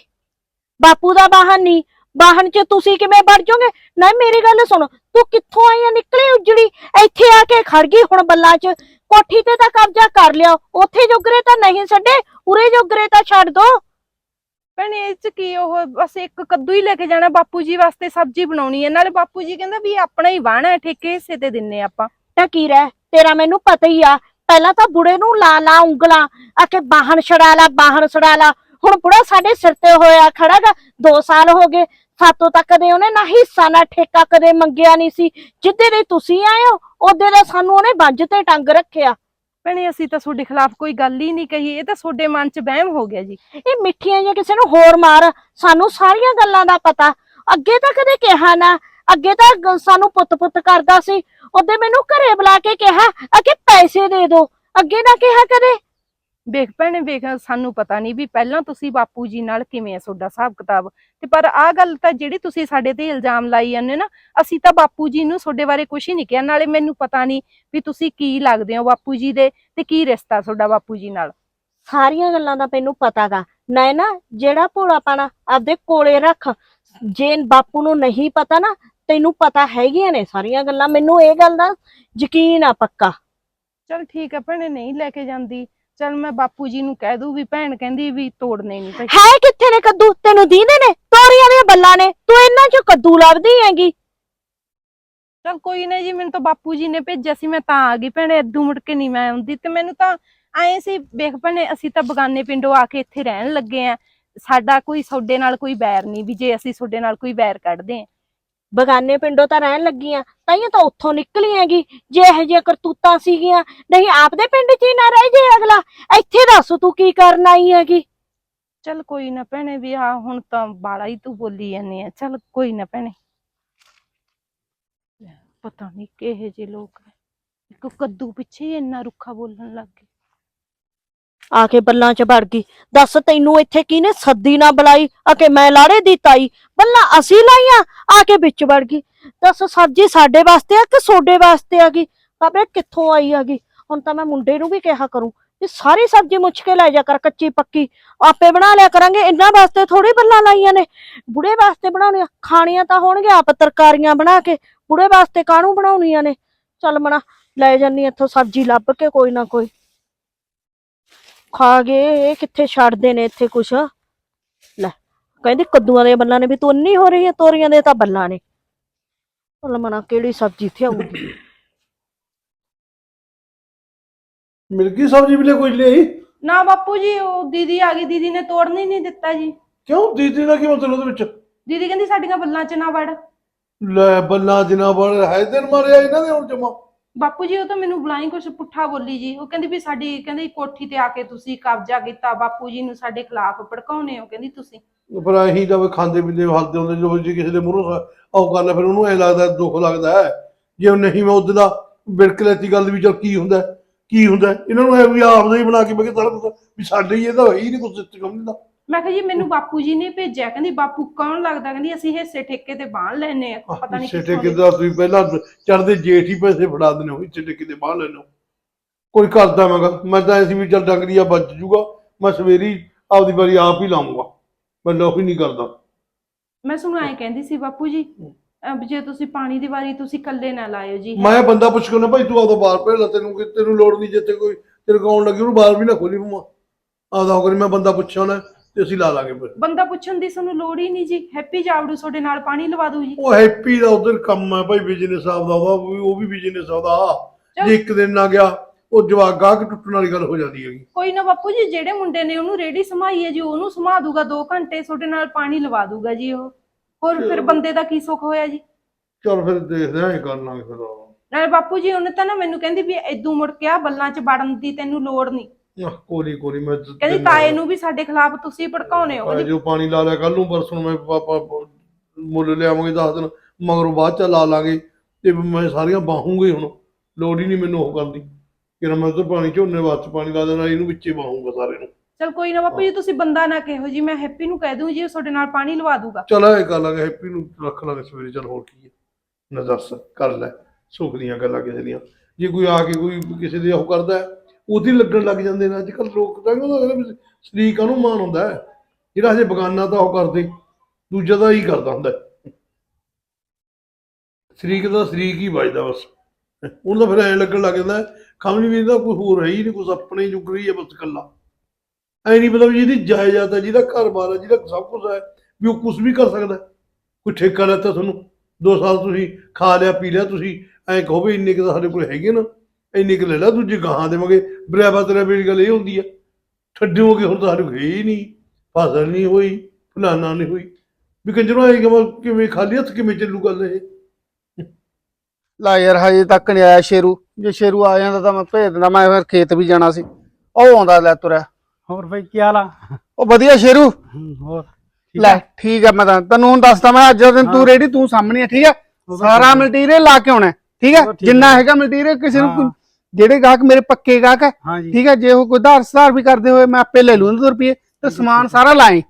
ਬਾਪੂ ਦਾ ਵਾਹਨ ਨਹੀਂ ਵਾਹਨ 'ਚ ਤੁਸੀਂ ਕਿਵੇਂ ਵੜ ਜਾਓਗੇ? ਨਾ ਮੇਰੀ ਗੱਲ ਸੁਣ। ਤੂੰ ਕਿੱਥੋਂ ਆਈ ਆ? ਨਿਕਲੀ ਉਜੜੀ। ਇੱਥੇ ਆ ਕੇ ਖੜ ਗਈ ਹੁਣ ਬੱਲਾਂ 'ਚ। ਕੋਠੀ ਤੇ ਤਾਂ ਕਬਜ਼ਾ ਕਰ ਲਿਆ। ਉੱਥੇ ਜੋਗਰੇ ਤਾਂ ਨਹੀਂ ਛੱਡੇ। ਉਰੇ ਜੋਗਰੇ ਤਾਂ ਛੱਡ ਦੋ। ਭੈਣੇ ਇਹ ਚ ਕੀ ਉਹ ਬਸ ਇੱਕ ਕੱਦੂ ਹੀ ਲੈ ਕੇ ਜਾਣਾ ਬਾਪੂ ਜੀ ਵਾਸਤੇ ਸਬਜ਼ੀ ਬਣਾਉਣੀ ਹੈ। ਨਾਲੇ ਬਾਪੂ ਜੀ ਕਹਿੰਦਾ ਵੀ ਇਹ ਆਪਣਾ ਹੀ ਵਾਹਣਾ ਹੈ। ਠੇਕੇ ਹਿੱਸੇ ਤੇ ਦਿੰਨੇ ਆਪਾਂ। ਤਾਂ ਕੀ ਰਹਿ? ਤੇਰਾ ਮੈਨੂੰ ਪਤਾ ਹੀ ਆ। ਪਹਿਲਾਂ ਤਾਂ ਬੁੜੇ ਨੂੰ ਲਾ ਲਾ ਉਂਗਲਾਂ ਆ ਕੇ ਬਾਹਣ ਛੜਾ ਲਾ ਬਾਹਣ ਛੜਾ ਲਾ। ਹੁਣ ਬੁੜਾ ਸਾਡੇ ਸਿਰ ਤੇ ਹੋਇਆ ਖੜਾਗਾ 2 ਸਾਲ ਹੋ ਗਏ। ਸਾਤੋਂ ਤੱਕ ਕਦੇ ਉਹਨੇ ਨਾ ਹਿੱਸਾ ਨਾ ਠੇਕਾ ਕਦੇ ਮੰਗਿਆ ਨਹੀਂ ਸੀ। ਜਿੱਦੇ ਦੇ ਤੁਸੀਂ ਆਏ ਹੋ ਉਹਦੇ ਦਾ ਸਾਨੂੰ ਉਹਨੇ ਬੰਜ ਤੇ ਟੰਗ ਰੱਖਿਆ। ਭੈਣੇ ਅਸੀਂ ਤਾਂ ਤੁਹਾਡੇ ਖਿਲਾਫ ਕੋਈ ਗੱਲ ਹੀ ਨਹੀਂ ਕਹੀ। ਇਹ ਤਾਂ ਤੁਹਾਡੇ ਮਨ 'ਚ ਵਹਿਮ ਹੋ ਗਿਆ ਜੀ। ਇਹ ਮਿੱਠੀਆਂ ਜਾਂ ਕਿਸੇ ਨੂੰ ਹੋਰ ਮਾਰ ਸਾਨੂੰ ਸਾਰੀਆਂ ਗੱਲਾਂ ਦਾ ਪਤਾ। ਅੱਗੇ ਤਾਂ ਕਦੇ ਕਿਹਾ ਨਾ। ਅੱਗੇ ਤਾਂ ਗ- ਸਾਨੂੰ ਪੁੱਤ-ਪੁੱਤ ਕਰਦਾ ਸੀ। ਉਹਦੇ ਮੈਨੂੰ ਘਰੇ ਬੁਲਾ ਕੇ ਕਿਹਾ ਅਗੇ ਪੈਸੇ ਦੇ ਦਿਓ ਅੱਗੇ ਨਾ ਕਿਹਾ ਕਦੇ। ਵੇਖ ਭੈਣੇ ਵੇਖ ਸਾਨੂੰ ਪਤਾ ਨਹੀਂ ਵੀ ਪਹਿਲਾਂ ਤੁਸੀਂ ਬਾਪੂ ਜੀ ਨਾਲ ਕਿਵੇਂ ਹੈ ਤੁਹਾਡਾ ਹਿਸਾਬ ਕਿਤਾਬ। ਤੇ ਪਰ ਆਹ ਗੱਲ ਤਾਂ ਜਿਹੜੀ ਤੁਸੀਂ ਸਾਡੇ ਤੇ ਇਲਜ਼ਾਮ ਲਾਈ ਜਾਂਦੇ ਨਾ ਅਸੀਂ ਤਾਂ ਬਾਪੂ ਜੀ ਨੂੰ ਤੁਹਾਡੇ ਬਾਰੇ ਕੁਝ ਹੀ ਨਹੀਂ ਕਿਹਾ। ਨਾਲੇ ਮੈਨੂੰ ਪਤਾ ਨਹੀਂ ਵੀ ਤੁਸੀਂ ਕੀ ਲੱਗਦੇ ਹੋ ਬਾਪੂ ਜੀ ਦੇ ਤੇ ਕੀ ਰਿਸ਼ਤਾ ਤੁਹਾਡਾ ਬਾਪੂ ਜੀ ਨਾਲ। ਸਾਰੀਆਂ ਗੱਲਾਂ ਦਾ ਮੈਨੂੰ ਪਤਾਗਾ ਨਾ ਨਾ ਜਿਹੜਾ ਭੋਲਾ ਪਾਣਾ ਆਪਦੇ ਕੋਲੇ ਰੱਖ ਜੇ ਬਾਪੂ ਨੂੰ ਨਹੀਂ ਪਤਾ ਨਾ ਤੈਨੂੰ ਪਤਾ ਹੈਗੀਆਂ ਨੇ ਸਾਰੀਆਂ ਗੱਲਾਂ ਮੈਨੂੰ ਇਹ ਗੱਲ ਦਾ ਯਕੀਨ ਆ ਪੱਕਾ। ਚਲ ਠੀਕ ਹੈ ਭੈਣੇ ਨਹੀਂ ਲੈ ਕੇ ਜਾਂਦੀ। ਚਲ ਮੈਂ ਬਾਪੂ ਜੀ ਨੂੰ ਕਹਿ ਦੂ ਵੀ ਭੈਣ ਕਹਿੰਦੀ ਵੀ ਤੋੜਨੇ ਨਹੀਂ ਭਾਈ ਹੈ ਕਿੱਥੇ ਨੇ ਕੱਦੂ? ਤੈਨੂੰ ਦੀਦੇ ਨੇ? ਤੋਰੀਆਂ ਦੀਆਂ ਬੱਲਾਂ ਨੇ। ਤੂੰ ਇਹਨਾਂ ਚੋਂ ਕੱਦੂ ਲੱਭਦੀ ਹੈਗੀ। ਚਲ ਕੋਈ ਨਾ ਜੀ ਮੈਨੂੰ ਤਾਂ ਬਾਪੂ ਜੀ ਨੇ ਭੇਜਿਆ ਸੀ ਮੈਂ ਤਾਂ ਆ ਗਈ ਭੈਣੇ ਏਦੂ ਮੁੜ ਕੇ ਨਹੀਂ ਮੈਂ ਆਉਂਦੀ। ਤੇ ਮੈਨੂੰ ਤਾਂ ਐਂ ਸੀ ਵੇਖ ਭੈਣੇ ਅਸੀਂ ਤਾਂ ਬਗਾਨੇ ਪਿੰਡੋਂ ਆ ਕੇ ਇੱਥੇ ਰਹਿਣ ਲੱਗੇ ਆ। ਸਾਡਾ ਕੋਈ ਤੁਹਾਡੇ ਨਾਲ ਕੋਈ ਵੈਰ ਨਹੀਂ ਵੀ ਜੇ ਅਸੀਂ ਤੁਹਾਡੇ ਨਾਲ ਕੋਈ ਵੈਰ ਕੱਢਦੇ ਆ। ਬਗਾਨੇ ਪਿੰਡੋਂ ਤਾਂ ਰਹਿਣ ਲੱਗੀਆਂ ਤਾਈਆਂ ਤਾਂ ਉੱਥੋਂ ਨਿਕਲੀ ਹੈਗੀ, ਜੇ ਇਹੋ ਜਿਹੀਆਂ ਕਰਤੂਤਾਂ ਸੀਗੀਆਂ, ਨਹੀਂ ਆਪਦੇ ਪਿੰਡ 'ਚ ਹੀ ਨਾ ਰਹਿ ਜੇ ਅਗਲਾ, ਇੱਥੇ ਦੱਸ ਤੂੰ ਕੀ ਕਰਨ ਆਈ ਹੈਗੀ? ਚੱਲ ਕੋਈ ਨਾ ਭੈਣੇ ਵੀ ਆ ਹੁਣ ਤਾਂ ਬਾਲਾ ਹੀ ਤੂੰ ਬੋਲੀ ਜਾਂਦੀ ਆ, ਚੱਲ ਕੋਈ ਨਾ ਭੈਣੇ। ਪਤਾ ਨਹੀਂ ਕਿਹੇ ਜੇ ਲੋਕ ਨੇ, ਇੱਕ ਕੱਦੂ ਪਿੱਛੇ ਹੀ ਇੰਨਾ ਰੁੱਖਾ ਬੋਲਣ ਲੱਗ ਗਏ। ਆ ਕੇ ਬੱਲਾਂ 'ਚ ਵੜ ਗਈ। ਦੱਸ ਤੈਨੂੰ ਇੱਥੇ ਕਿਹਨੇ ਸੱਦੀ ਨਾ ਬੁਲਾਈ? ਆ ਕੇ ਮੈਂ ਲਾੜੇ ਦੀ ਤਾਈ। ਬੱਲਾਂ ਅਸੀਂ ਲਾਈਆਂ, ਆ ਕੇ ਵਿੱਚ ਵੜ ਗਈ। ਦੱਸ ਸਬਜ਼ੀ ਸਾਡੇ ਵਾਸਤੇ ਆ ਕਿ ਸੋਡੇ ਵਾਸਤੇ ਆ ਗਈ? ਕਬੇ ਕਿੱਥੋਂ ਆਈ ਆ ਗਈ? ਹੁਣ ਤਾਂ ਮੈਂ ਮੁੰਡੇ ਨੂੰ ਵੀ ਕਿਹਾ ਕਰੂੰ ਵੀ ਸਾਰੀ ਸਬਜ਼ੀ ਮੁੱਛ ਕੇ ਲੈ ਜਾ ਕਰ, ਕੱਚੀ ਪੱਕੀ। ਆਪੇ ਬਣਾ ਲਿਆ ਕਰਾਂਗੇ, ਇਹਨਾਂ ਵਾਸਤੇ ਥੋੜੀ ਬੱਲਾਂ ਲਾਈਆਂ ਨੇ। ਬੁੜੇ ਵਾਸਤੇ ਬਣਾਉਣੀਆਂ, ਖਾਣੀਆਂ ਤਾਂ ਹੋਣਗੀਆਂ, ਆਪ ਤਰਕਾਰੀਆਂ ਬਣਾ ਕੇ। ਬੁੜੇ ਵਾਸਤੇ ਕਾਹਨੂੰ ਬਣਾਉਣੀਆਂ ਨੇ? ਚੱਲ ਮਣਾ ਲੈ ਜਾਨੀ ਇੱਥੋਂ ਸਬਜ਼ੀ ਲੱਭ ਕੇ ਕੋਈ ਨਾ ਕੋਈ। ਖਾ ਗਏ ਇਹ ਕਿੱਥੇ ਛੱਡਦੇ ਨੇ ਇੱਥੇ ਕੁਛ? ਲੈ ਕਹਿੰਦੇ ਕੱਦੂਆਂ ਦੀਆਂ ਬੱਲਾਂ ਨੇ ਵੀ ਤੂੰ ਨਹੀਂ ਹੋ ਰਹੀ ਹੈ ਤੋਰੀਆਂ ਦੇ ਤਾਂ ਬੱਲਾਂ ਨੇ। ਚੱਲ ਮਣਾ ਕਿਹੜੀ ਸਬਜ਼ੀ ਇੱਥੇ ਆਊਗੀ? ਮਿਲ ਗਈ ਸਬਜ਼ੀ ਵੀ ਕੋਈ ਲਈ ਨਾ ਬਾਪੂ ਜੀ ਉਹ ਦੀਦੀ ਆ ਗਈ ਦੀਦੀ ਨੇ ਤੋੜਨ ਹੀ ਨਹੀਂ ਦਿੱਤਾ ਜੀ। ਕਿਉਂ? ਦੀਦੀ ਦਾ ਕੀ ਮਤਲਬ ਉਹਦੇ ਵਿੱਚ? ਦੀਦੀ ਕਹਿੰਦੀ ਸਾਡੀਆਂ ਬੱਲਾਂ 'ਚ ਨਾ ਵੜ। ਲੈ ਬੱਲਾ ਜਿਨਾ ਬੜ ਹੈ ਦਿਨ ਮਾਰਿਆ ਇਹਨਾਂ ਦੇ ਹੁਣ ਜਮਾ। ਬਾਪੂ ਜੀ ਉਹ ਤਾਂ ਮੈਨੂੰ ਬੁਲਾਈ ਕੁਛ ਪੁੱਠਾ ਬੋਲੀ ਜੀ। ਉਹ ਕਹਿੰਦੀ ਵੀ ਸਾਡੀ ਕਹਿੰਦੀ ਕੋਠੀ ਤੇ ਆ ਕੇ ਤੁਸੀਂ ਕਬਜ਼ਾ ਕੀਤਾ ਬਾਪੂ ਜੀ ਨੂੰ ਸਾਡੇ ਖਿਲਾਫ ਭੜਕਾਉਨੇ ਹੋ ਕਹਿੰਦੀ ਤੁਸੀਂ। ਪਰ ਅਸੀਂ ਤਾਂ ਵੀ ਖਾਂਦੇ ਪੀਂਦੇ ਹੱਸਦੇ ਹੁੰਦੇ ਜਦੋਂ ਜੇ ਕਿਸੇ ਦੇ ਮੂਹਰੋਂ ਉਹ ਗੱਲ ਫਿਰ ਉਹਨੂੰ ਐ ਲੱਗਦਾ ਦੁੱਖ ਲੱਗਦਾ ਹੈ। ਜੇ ਉਹ ਨਹੀਂ ਮੈਂ ਉਹਦੇ ਦਾ ਬਿਲਕ ਲੈਤੀ ਗੱਲ ਵੀ ਚਲ ਕੀ ਹੁੰਦਾ ਹੈ, ਕੀ ਹੁੰਦਾ ਹੈ। ਇਹਨਾਂ ਨੂੰ ਐ ਵੀ ਆਪਦਾ ਹੀ ਬਣਾ ਕੇ ਬਗੇ ਸਾਰਾ ਕੁਛ ਵੀ ਸਾਡੇ ਹੀ ਇਹਦਾ ਹੈ ਹੀ ਨਹੀਂ ਕੁਝ ਸਿੱਟ ਦਾ। ਮੈਂ ਕਿਹਾ ਜੀ ਮੈਨੂੰ ਬਾਪੂ ਜੀ ਨੇ ਭੇਜਿਆ ਕਹਿੰਦੀ ਬਾਪੂ ਕੌਣ ਲੱਗਦਾ? ਕਹਿੰਦੀ ਅਸੀਂ ਹਿੱਸੇ ਠੇਕੇ ਤੇ ਬਾਣ ਲੈਨੇ ਆ ਪਤਾ ਨਹੀਂ ਸਿੱਟੇ ਕਿਦਾਂ ਤੁਸੀਂ ਪਹਿਲਾਂ ਚੜਦੇ ਜੇਠ ਹੀ ਪੈਸੇ ਫੜਾ ਦਿੰਦੇ ਹੋ ਸਿੱਟੇ ਕਿਤੇ ਬਾਹਰ ਲੈ ਲਓ ਕੋਈ ਕਰਦਾ ਮੈਂ ਕਿਹਾ, ਮੈਂ ਤਾਂ ਐਸੀ ਵੀ ਚੱਲ ਡੰਗਰੀਆ ਬਚ ਜੂਗਾ ਮੈਂ ਸਵੇਰੀ ਆਪਦੀ ਵਾਰੀ ਆਪ ਹੀ ਲਾਉਂਗਾ। ਮੈਂ ਲੋਕ ਹੀ ਨਹੀਂ ਕਰਦਾ। ਮੈਂ ਸੁਣੋ ਐਂ ਕਹਿੰਦੀ ਸੀ ਬਾਪੂ ਜੀ ਅਹ ਜੇ ਤੁਸੀਂ ਪਾਣੀ ਦੀ ਵਾਰੀ ਤੁਸੀਂ ਇਕੱਲੇ ਨਾ ਲਾਇਓ ਜੀ। ਮੈਂ ਭੰਦਾ ਪੁੱਛ ਕੇ ਨਾ ਭਾਈ ਤੂੰ ਆਪਦਾ ਬਾਹਰ ਭੇਜ ਲੈ ਤੈਨੂੰ ਕਿ- ਤੈਨੂੰ ਲੋੜ ਨਹੀਂ ਜਿੱਥੇ ਕੋਈ ਤੇਰੇ ਕੋਲ ਆਉਣ ਲੱਗੀ ਉਹਨੂੰ ਬਾਹਰ ਵੀ ਨਾ ਖੋਲੀ ਮੂੰਹ ਆਪਦਾ ਹੋ ਕਰੀ ਮੈਂ ਬੰਦਾ ਪੁੱਛਿਆ ਤੇ ਅਸੀਂ ਲਾ ਲਾਂਗੇ ਫਿਰ। ਬੰਦਾ ਪੁੱਛਣ ਦੀ ਤੁਹਾਨੂੰ ਲੋੜ ਹੀ ਨਹੀਂ ਜੀ। ਹੈਪੀ ਜਾਵੜੂ ਤੁਹਾਡੇ ਨਾਲ ਪਾਣੀ ਲਵਾ ਦੂ ਜੀ। ਉਹ ਹੈਪੀ ਦਾ ਉਧਰ ਕੰਮ ਹੈ ਭਾਈ ਬਿਜ਼ਨਸ ਆਪਦਾ ਉਹਦਾ ਉਹ ਵੀ- ਉਹ ਵੀ ਬਿਜ਼ਨਸ ਆਪਦਾ ਜੇ ਇੱਕ ਦਿਨ ਨਾ ਗਿਆ ਉਹ ਜਵਾਕ ਗਾਹਕ ਟੁੱਟਣ ਵਾਲੀ ਗੱਲ ਹੋ ਜਾਂਦੀ ਹੈਗੀ। ਕੋਈ ਨਾ ਬਾਪੂ ਜੀ ਜਿਹੜੇ ਮੁੰਡੇ ਨੇ ਉਹਨੂੰ ਰੇੜੀ ਸਮਾਈ ਹੈ ਜੀ ਉਹਨੂੰ ਸਮਾ ਦੂਗਾ 2 ਘੰਟੇ ਤੁਹਾਡੇ ਨਾਲ ਪਾਣੀ ਲਵਾ ਦੂਗਾ ਜੀ ਉਹ। ਹੋਰ ਫਿਰ ਬੰਦੇ ਦਾ ਕੀ ਸੁੱਖ ਹੋਇਆ ਜੀ? ਚਲ ਫਿਰ ਦੇਖਦੇ ਆਂ ਇਹ ਕਰ ਲਾਂਗੇ ਫਿਰ ਨਾਲੇ ਬਾਪੂ ਜੀ ਉਹਨੇ ਤਾਂ ਨਾ ਮੈਨੂੰ ਕਹਿੰਦੀ ਵੀ ਇਦੋਂ ਮੁੜ ਕੇ ਆ ਬੱਲਾਂ 'ਚ ਵੜਨ ਦੀ ਤੈਨੂੰ ਲੋੜ ਨਹੀਂ। ਆਹ, ਕੋਲੀ ਕੋਲੀ ਮੈਂ ਕਹਿੰਦੀ ਤਾਏ ਨੂੰ ਵੀ ਸਾਡੇ ਖਿਲਾਫ ਤੁਸੀਂ ਭੜਕਾਉਨੇ ਹੋ। ਜੋ ਪਾਣੀ ਲਾ ਲਿਆ ਕੱਲ ਨੂੰ ਪਰਸੋਂ ਮੈਂ ਪਾਪਾ ਮੁੱਲ ਲਿਆਵਾਂਗੇ 10 ਦਿਨ ਮਗਰੋਂ ਬਾਅਦ ਚ ਲਾ ਲਾਂਗੇ। ਤੇ ਮੈਂ ਸਾਰੀਆਂ ਬਾਹੂੰਗੇ ਹੁਣ ਲੋੜ ਹੀ ਨਹੀਂ ਮੈਨੂੰ ਉਹ ਕਰਦੀ ਕਿ ਮੈਂ ਤਾਂ ਪਾਣੀ ਝੋਨੇ ਵਾਸਤੇ ਪਾਣੀ ਲਾ ਦੇਣਾ ਇਹਨੂੰ ਵਿੱਚੇ ਬਾਹੂੰਗਾ ਸਾਰੇ ਨੂੰ। ਚਲ ਕੋਈ ਨਾ ਬਾਪੂ ਜੀ ਤੁਸੀਂ ਬੰਦਾ ਨਾ ਕਹੋ ਜੀ ਮੈਂ ਹੈਪੀ ਨੂੰ ਕਹਿ ਦੂੰ ਜੀ ਉਹ ਤੁਹਾਡੇ ਨਾਲ ਪਾਣੀ ਲਵਾ ਦੂਗਾ। ਚਲ ਇਹ ਕਰ ਲਾਂਗੇ ਹੈਪੀ ਨੂੰ ਰੱਖ ਲਾਂਗੇ ਸਵੇਰੇ ਚਲ ਹੋਰ ਕੀ ਹੈ। ਨਾ ਦੱਸ ਕਰ ਲੈ ਸੁੱਖ ਦੀਆਂ ਗੱਲਾਂ ਕਿਸੇ ਦੀਆਂ। ਜੇ ਕੋਈ ਆ ਕੇ ਕੋਈ ਕਿਸੇ ਦੇ ਉਹ ਕਰਦਾ ਹੈ, ਉਹਦੀ ਲੱਗਣ ਲੱਗ ਜਾਂਦੇ ਨੇ। ਅੱਜ ਕੱਲ ਲੋਕ ਤਾਂ ਕਹਿੰਦੇ ਸ਼ਰੀਕ ਨੂੰ ਮਾਣ ਹੁੰਦਾ ਹੈ? ਜਿਹੜਾ ਹਜੇ ਬਗਾਨਾ ਤਾਂ ਉਹ ਕਰਦੇ, ਦੂਜਾ ਤਾਂ ਹੀ ਕਰਦਾ ਹੁੰਦਾ ਸ਼ਰੀਕ ਦਾ ਸ਼ਰੀਕ ਹੀ ਵੱਜਦਾ ਬਸ। ਉਹਨੂੰ ਤਾਂ ਫਿਰ ਐਂ ਲੱਗਣ ਲੱਗ ਜਾਂਦਾ ਖਮ ਨਹੀਂ ਵੀਦਾ ਕੋਈ ਹੋਰ ਹੈ ਹੀ ਨਹੀਂ, ਕੁਛ ਆਪਣੇ ਜੁਗਰੀ ਹੈ ਬਸ ਇਕੱਲਾ। ਐ ਨਹੀਂ ਮਤਲਬ ਜਿਹਦੀ ਜਾਇਦਾਦ ਹੈ, ਜਿਹਦਾ ਘਰ-ਬਾਰ ਹੈ, ਜਿਹਦਾ ਸਭ ਕੁਝ ਹੈ, ਵੀ ਉਹ ਕੁਝ ਵੀ ਕਰ ਸਕਦਾ ਕੋਈ ਠੇਕਾ ਲੈਤਾ ਤੁਹਾਨੂੰ 2 ਸਾਲ ਤੁਸੀਂ ਖਾ ਲਿਆ, ਪੀ ਲਿਆ ਤੁਸੀਂ, ਐਂ ਕਹੋ ਵੀ ਇੰਨੇ ਕੁ ਤਾਂ ਸਾਡੇ ਕੋਲ ਹੈਗੇ ਨਾ। ਇੰਨੇ ਕੁ ਲੈ ਲੈ ਦੂਜੇ ਗਾਹਾਂ ਦੇਵਾਂਗੇ ਬਰਾਬਰ ਤੇਰਾ ਮੇਰੀ ਗੱਲ ਇਹ ਹੁੰਦੀ ਆ ਛੱਡਿਓਗੇ ਹੁਣ ਤਾਂ ਕੋਲ ਹੈ ਹੀ ਨਹੀਂ ਫਸਲ ਨਹੀਂ ਹੋਈ ਫਲਾਨਾ ਨਹੀਂ ਹੋਈ ਵੀ ਕੰਜਰੋਂ ਆਏ ਕਿਵੇਂ ਖਾਲੀ ਹੱਥ ਕਿਵੇਂ ਚੱਲੂ ਗੱਲ ਇਹ ਲਾ ਯਾਰ ਹਜੇ ਤੱਕ ਨਹੀਂ ਆਇਆ ਸ਼ੇਰੂ ਜੇ ਸ਼ੇਰੂ ਆ ਜਾਂਦਾ ਤਾਂ ਮੈਂ ਭੇਜ ਦਿੰਦਾ ਮੈਂ ਫਿਰ ਖੇਤ ਵੀ ਜਾਣਾ ਸੀ ਉਹ ਆਉਂਦਾ ਲੈ ਤੁਰਿਆ ਹੋਰ ਬਈ ਕੀ ਹਾਲ ਆ ਉਹ ਵਧੀਆ ਸ਼ੇਰੂ ਹੂੰ, ਹੋਰ ਠੀਕ ਲੈ ਆ? ਠੀਕ ਆ ਮੈਂ ਤਾਂ ਤੈਨੂੰ ਹੁਣ ਦੱਸਦਾ ਮੈਂ ਅੱਜ ਦਾ ਦਿਨ ਤੂੰ ਹਾਂ। ਰੈਡੀ ਤੂੰ ਸਾਹਮਣੇ ਆ ਠੀਕ ਆ ਸਾਰਾ। ਮਟੀਰੀਅਲ ਲਾ ਕੇ ਆਉਣਾ ਹੈ, ਠੀਕ ਆ ਜਿੰਨਾ। ਹੈਗਾ ਮਟੀਰੀਅਲ ਕਿਸੇ ਨੂੰ ਹਾਂ। ਜਿਹੜੇ ਗਾਹਕ ਮੇਰੇ ਪੱਕੇ ਗਾਹਕ ਹੈ ਹਾਂ ਠੀਕ ਹੈ ਜੇ ਉਹ ਕੋਈ ਧਾਰ ਸੁਧਾਰ ਵੀ ਕਰਦੇ ਹੋਏ ਮੈਂ ਆਪੇ ਲੈ ਲੂੰ 2 ਰੁਪਏ ਤੇ ਸਮਾਨ ਸਾਰਾ ਲਾਏ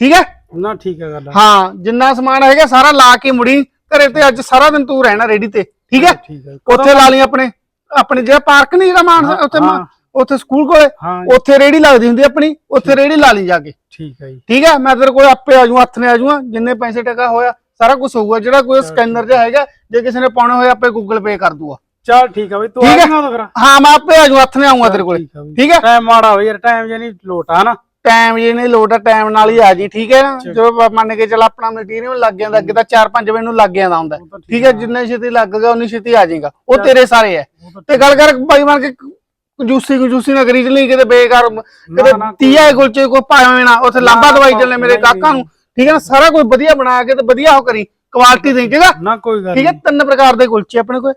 ਠੀਕ ਹੈ? ਨਾ ਠੀਕ ਆ ਗੱਲ ਹਾਂ ਜਿੰਨਾ ਸਮਾਨ ਹੈਗਾ ਸਾਰਾ ਲਾ ਕੇ ਮੁੜੀ ਘਰੇ ਤੇ ਅੱਜ ਸਾਰਾ ਦਿਨ ਤੂੰ ਰਹਿਣਾ ਰੈਡੀ ਤੇ ਠੀਕ ਹੈ? ਠੀਕ ਉੱਥੇ ਲਾ ਲਈ ਆਪਣੇ ਆਪਣੇ ਜਿਹੜਾ ਪਾਰਕ ਨਹੀਂ ਜਿਹੜਾ ਮਾਨ ਹਾਂ, ਉੱਥੇ ਮਾ- ਹਾਂ। ਉੱਥੇ ਸਕੂਲ ਕੋਲੇ ਹਾਂ। ਉੱਥੇ ਰੇੜੀ ਲੱਗਦੀ ਹੁੰਦੀ ਆਪਣੀ ਉੱਥੇ ਰੇੜੀ ਲਾ ਲਈ ਜਾ ਕੇ। ਠੀਕ ਆ ਜੀ। ਠੀਕ ਹੈ? ਮੈਂ ਤੇਰੇ ਕੋਲ ਆਪੇ ਆ ਜਾਊਂ ਹੱਥ ਨੇ ਆ ਜਿੰਨੇ ਪੈਸੇ ਟਕਾ ਹੋਇਆ ਸਾਰਾ ਕੁਝ ਹੋਊਗਾ ਜਿਹੜਾ ਕੋਈ ਸਕੈਨਰ ਜਿਹਾ ਹੈਗਾ ਜੇ ਕਿਸੇ ਨੇ ਪਾਉਣਾ ਹੋਇਆ ਆਪੇ ਗੂਗਲ ਪੇ ਕਰ ਦੂਗਾ। ਚਲ ਠੀਕ ਆ ਬਈ ਤੂੰ ਠੀਕ ਆ। ਜਾਣਾ ਤਾਂ ਫਿਰ। ਹਾਂ ਮੈਂ ਆਪੇ ਆ ਜਾਊਂ ਹੱਥ ਨੇ ਆਊਂਗਾ ਤੇਰੇ ਕੋਲ। ਠੀਕ ਆ ਬਈ। ਠੀਕ ਹੈ ਟਾਈਮ ਮਾੜਾ ਹੋਈ ਯਾਰ ਟਾਈਮ ਜੇ ਨਹੀਂ ਲੋਟਾ ਨਾ ਟਾਈਮ ਜੇ ਨਹੀਂ ਲੋਟ ਆ ਟਾਈਮ ਨਾਲ ਹੀ ਆ ਜੀ ਠੀਕ ਹੈ ਨਾ। ਜੋ ਮੰਨ ਕੇ ਚੱਲ ਆਪਣਾ ਮਟੀਰੀਅਲ ਲੱਗ ਜਾਂਦਾ ਅੱਗੇ ਤਾਂ 4-5 ਵਜੇ ਨੂੰ ਲੱਗ ਜਾਂਦਾ ਹੁੰਦਾ। ਉਹ ਤਾਂ ਠੀਕ ਹੈ ਜਿੰਨੇ ਛੇਤੀ ਲੱਗ ਗਿਆ ਉਨੀ ਛੇਤੀ ਆ ਜਾਏਗਾ। ਉਹ। ਤੇਰੇ ਸਾਰੇ ਹੈ ਉਹ ਤਾਂ ਤੇ ਗੱਲ ਕਰ ਬਾਈ ਬਣ ਕੇ ਕੰਜੂਸੀ ਕੰਜੂਸੀ ਨਾ ਕਰੀ ਚਲੀ ਕਿਤੇ ਬੇਕਾਰ ਕਿਤੇ ਨਾ, ਕੋਈ- ਤੀਆ ਗੁਲਚੇ ਕੋ ਪਾਵੇਂ ਨਾ ਉੱਥੇ ਲਾਂਬਾ ਦਵਾਈ ਚੱਲੇ ਮੇਰੇ ਕਾਕਾਂ ਨੂੰ। ਠੀਕ ਹੈ ਨਾ ਸਾਰਾ ਕੁਝ ਵਧੀਆ ਬਣਾ ਕੇ ਤੇ ਵਧੀਆ ਉਹ ਕਰੀ ਕੁਆਲਿਟੀ ਦੇ ਜਗਾ ਨਾ ਕੋਈ ਗੱਲ ਠੀਕ ਹੈ ਤਿੰਨ ਪ੍ਰਕਾਰ ਦੇ ਕੁਲਚੇ ਆਪਣੇ ਕੋਲ।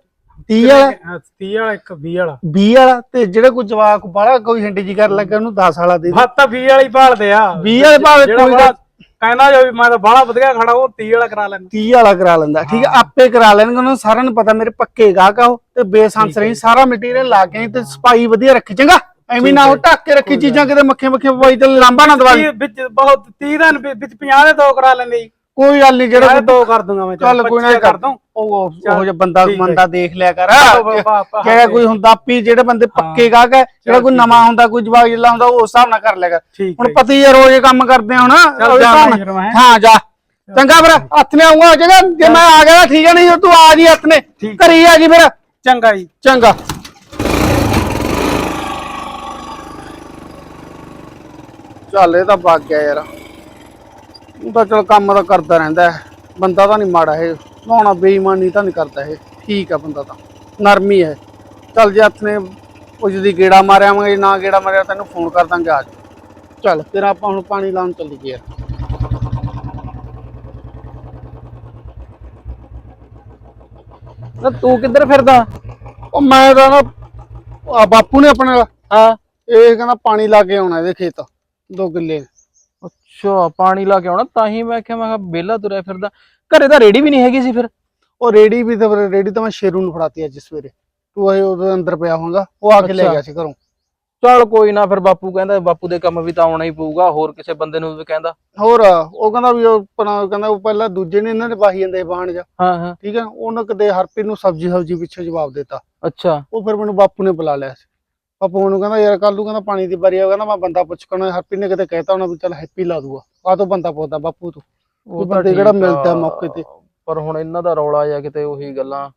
30 ਵਾਲਾ? 30 ਵਾਲਾ ਇੱਕ 20 ਵਾਲਾ। 20 ਵਾਲਾ? ਤੇ ਜਿਹੜੇ ਕੋਈ ਜਵਾਕ ਬਾਹਲਾ ਕੋਈ ਹਿੰਡੀ ਜੀ ਕਰਨ ਲੱਗਾ ਉਹਨੂੰ 10 ਵਾਲਾ ਦੇ ਦੇ। ਹੱਥ ਤਾਂ 20 ਵਾਲੀ ਭਾਲਦੇ ਆ। 20 ਵਾਲੇ ਭਾਵੇਂ ਕੋਈ ਬੜਾ ਕਹਿੰਦਾ ਜੋ ਵੀ ਮੈਂ ਤਾਂ ਬਾਹਲਾ ਵਧੀਆ ਖੜਾ ਉਹ 30 ਵਾਲਾ ਕਰਾ ਲੈਂਦਾ। 30 ਵਾਲਾ ਕਰਾ ਲੈਂਦਾ ਠੀਕ ਹੈ। ਆਪੇ ਕਰਾ ਲੈਣਗੇ ਉਹਨਾਂ ਨੂੰ ਸਾਰਿਆਂ ਨੂੰ ਪਤਾ ਮੇਰੇ ਪੱਕੇ ਗਾਹਕ ਆ ਉਹ ਤੇ ਬੇਸੰਸ ਰਹੀ ਸਾਰਾ ਮਟੀਰੀਅਲ ਲਾ ਕੇ ਤੇ ਸਫ਼ਾਈ ਵਧੀਆ ਰੱਖੀ ਚੰਗਾ? ਐਵੇਂ ਨਾ ਉਹ ਢੱਕ ਕੇ ਰੱਖੀ ਚੀਜ਼ਾਂ ਕਿਤੇ ਮੱਖੇ ਮੱਖੇ ਪਵਾਈ ਤੇ ਲਾਂਬਾ ਨਾ ਦਵਾਈ। ਵਿੱਚ ਬਹੁਤ 30 ਦਾ ਵਿੱਚ 50 ਦੇ ਦੋ ਕਰਾ ਲੈਂਦੇ ਜੀ। ਕੋਈ ਗੱਲ ਨਹੀਂ ਜਿਹੜਾ ਜਿਹੜੇ ਦੋ ਕਰ ਦੂੰਗਾ ਮੈਂ ਚੱਲ ਕੋਈ ਨਾ ਕਰ ਦੂੰ। ਉਹ ਉਹ ਜਿਹਾ ਬੰਦਾ। ਮੰਦਾ ਦੇਖ ਲਿਆ ਕਰ। ਕਿਹੜਾ ਕੋਈ ਹੁੰਦਾ ਪੀ ਜਿਹੜੇ ਬੰਦੇ ਪੱਕੇ ਗਾਹਕ ਹੈ ਜਿਹੜਾ ਕੋਈ ਨਵਾਂ ਹੁੰਦਾ ਕੋਈ ਜਵਾਕ ਜਿਹਾ ਹੁੰਦਾ ਉਹ ਹਿਸਾਬ ਨਾਲ ਕਰ ਲੇਗਾ ਠੀਕ ਹੁਣ ਪਤੀ ਯਾਰ ਰੋਜ਼ ਕੰਮ ਕਰਦੇ ਆ ਹੁਣ ਹਾਂ ਜਾ। ਚੰਗਾ ਫਿਰ ਹੱਥ ਨੇ ਆਉਂਗਾ ਜਗਾ ਜੇ ਮੈਂ ਆ ਗਿਆ ਠੀਕ ਹੈ ਨਹੀਂ ਤੂੰ ਆ ਜੀ ਹੱਥ ਨੇ। ਘਰੀ ਆ ਜੀ ਫਿਰ। ਚੰਗਾ ਜੀ। ਚੰਗਾ। ਚੱਲ ਇਹ ਤਾਂ ਭੱਗ ਗਿਆ ਯਾਰ। ਉਹ ਚਲ ਕੰਮ ਤਾਂ ਕਰਦਾ ਰਹਿੰਦਾ ਹੈ। ਬੰਦਾ ਤਾਂ ਨਹੀਂ ਮਾੜਾ ਇਹ। ਲਾਉਣਾ ਬੇਈਮਾਨੀ ਤਾਂ ਨਹੀਂ ਕਰਦਾ ਇਹ। ਠੀਕ ਆ ਬੰਦਾ ਤਾਂ। ਨਰਮੀ ਹੈ। ਚੱਲ ਜੇ ਹੱਥ ਨੇ ਉਹ ਜਿਹਦੀ ਗੇੜਾ ਮਾਰਿਆ ਮੈਂ ਨਾ ਗੇੜਾ ਮਾਰਿਆ ਤੈਨੂੰ ਫੋਨ ਕਰ ਦਾਂਗੇ, ਆ ਜਾ ਚੱਲ ਤੇਰਾ ਆਪਾਂ ਹੁਣ ਪਾਣੀ ਲਾਉਣ ਚੱਲੀਏ। ਯਾਰ ਨਾ ਤੂੰ ਕਿੱਧਰ ਫਿਰਦਾ? ਉਹ ਮੈਂ ਤਾਂ ਨਾ, ਆ ਬਾਪੂ ਨੇ ਆਪਣੇ, ਹਾਂ, ਇਹ ਕਹਿੰਦਾ ਪਾਣੀ ਲਾ ਕੇ ਆਉਣਾ ਇਹਦੇ ਖੇਤ। ਦੋ ਕਿੱਲੇ। ਅੱਛਾ ਪਾਣੀ ਲਾ ਕੇ ਆਉਣਾ ਤਾਂ ਹੀ ਮੈਂ ਕਿਹਾ ਮੈਂ ਕਿਹਾ ਬੇਲਾ ਤੁਰਿਆ ਫਿਰਦਾ। ਘਰੇ ਤਾਂ ਰੇੜੀ ਵੀ ਨਹੀਂ ਹੈਗੀ ਸੀ ਫਿਰ। ਉਹ ਰੇੜੀ ਵੀ ਤਾਂ ਰੇੜੀ ਤਾਂ ਮੈਂ ਸ਼ੇਰੂ ਨੂੰ ਫੜਾਤੀ ਅੱਜ ਸਵੇਰੇ। ਤੂੰ ਇਹ ਉਹਦੇ ਅੰਦਰ ਪਿਆ ਹੋਊਗਾ ਉਹ ਆ ਕੇ ਲੈ। ਗਿਆ ਸੀ ਘਰੋਂ। ਚੱਲ ਕੋਈ ਨਾ ਫਿਰ ਬਾਪੂ ਕਹਿੰਦਾ ਬਾਪੂ ਦੇ ਕੰਮ ਵੀ ਤਾਂ ਆਉਣਾ ਹੀ ਪਊਗਾ ਹੋਰ ਕਿਸੇ ਬੰਦੇ ਨੂੰ ਵੀ ਕਹਿੰਦਾ। ਹੋਰ ਉਹ ਕਹਿੰਦਾ ਵੀ ਉਹ ਆਪਣਾ ਕਹਿੰਦਾ ਉਹ ਪਹਿਲਾਂ ਦੂਜੇ ਨੇ ਇਹਨਾਂ ਦੇ ਵਾਹੀ ਜਾਂਦੇ ਬਾਣ ਜਾ। ਹਾਂ ਹਾਂ। ਠੀਕ ਹੈ ਉਹਨੇ ਕਦੇ ਹਰਪ੍ਰੀਤ ਨੂੰ ਸਬਜੀ ਸਬਜੀ ਪਿੱਛੇ ਜਵਾਬ ਦਿੱਤਾ। ਅੱਛਾ। ਉਹ ਫਿਰ ਮੈਨੂੰ ਬਾਪੂ ਨੇ ਬੁਲਾ ਲਿਆ ਸੀ। ਬਾਪੂ ਮੈਨੂੰ ਕਹਿੰਦਾ ਯਾਰ ਕੱਲ ਨੂੰ ਕਹਿੰਦਾ ਪਾਣੀ ਦੀ ਵਾਰੀ ਆ ਕਹਿੰਦਾ ਮੈਂ ਬੰਦਾ ਪੁੱਛ ਕੇ ਆਉਣਾ। ਹਰਪ੍ਰੀਤ ਨੇ ਕਦੇ ਕਹਿਤਾ ਹੋਣਾ ਵੀ ਚੱਲ ਹੈਪੀ ਲਾ ਦੂਗਾ ਆ ਤੋਂ ਬੰਦਾ ਪੁੱਛਦਾ ਬਾਪੂ ਤੋਂ ਉਹ ਬੰਦੇ ਕਿਹੜਾ ਆ। ਮਿਲਦਾ ਮੌਕੇ ਤੇ। ਪਰ ਹੁਣ ਇਹਨਾਂ ਦਾ ਰੌਲਾ ਜਾਂ ਕਿਤੇ ਉਹੀ ਗੱਲਾਂ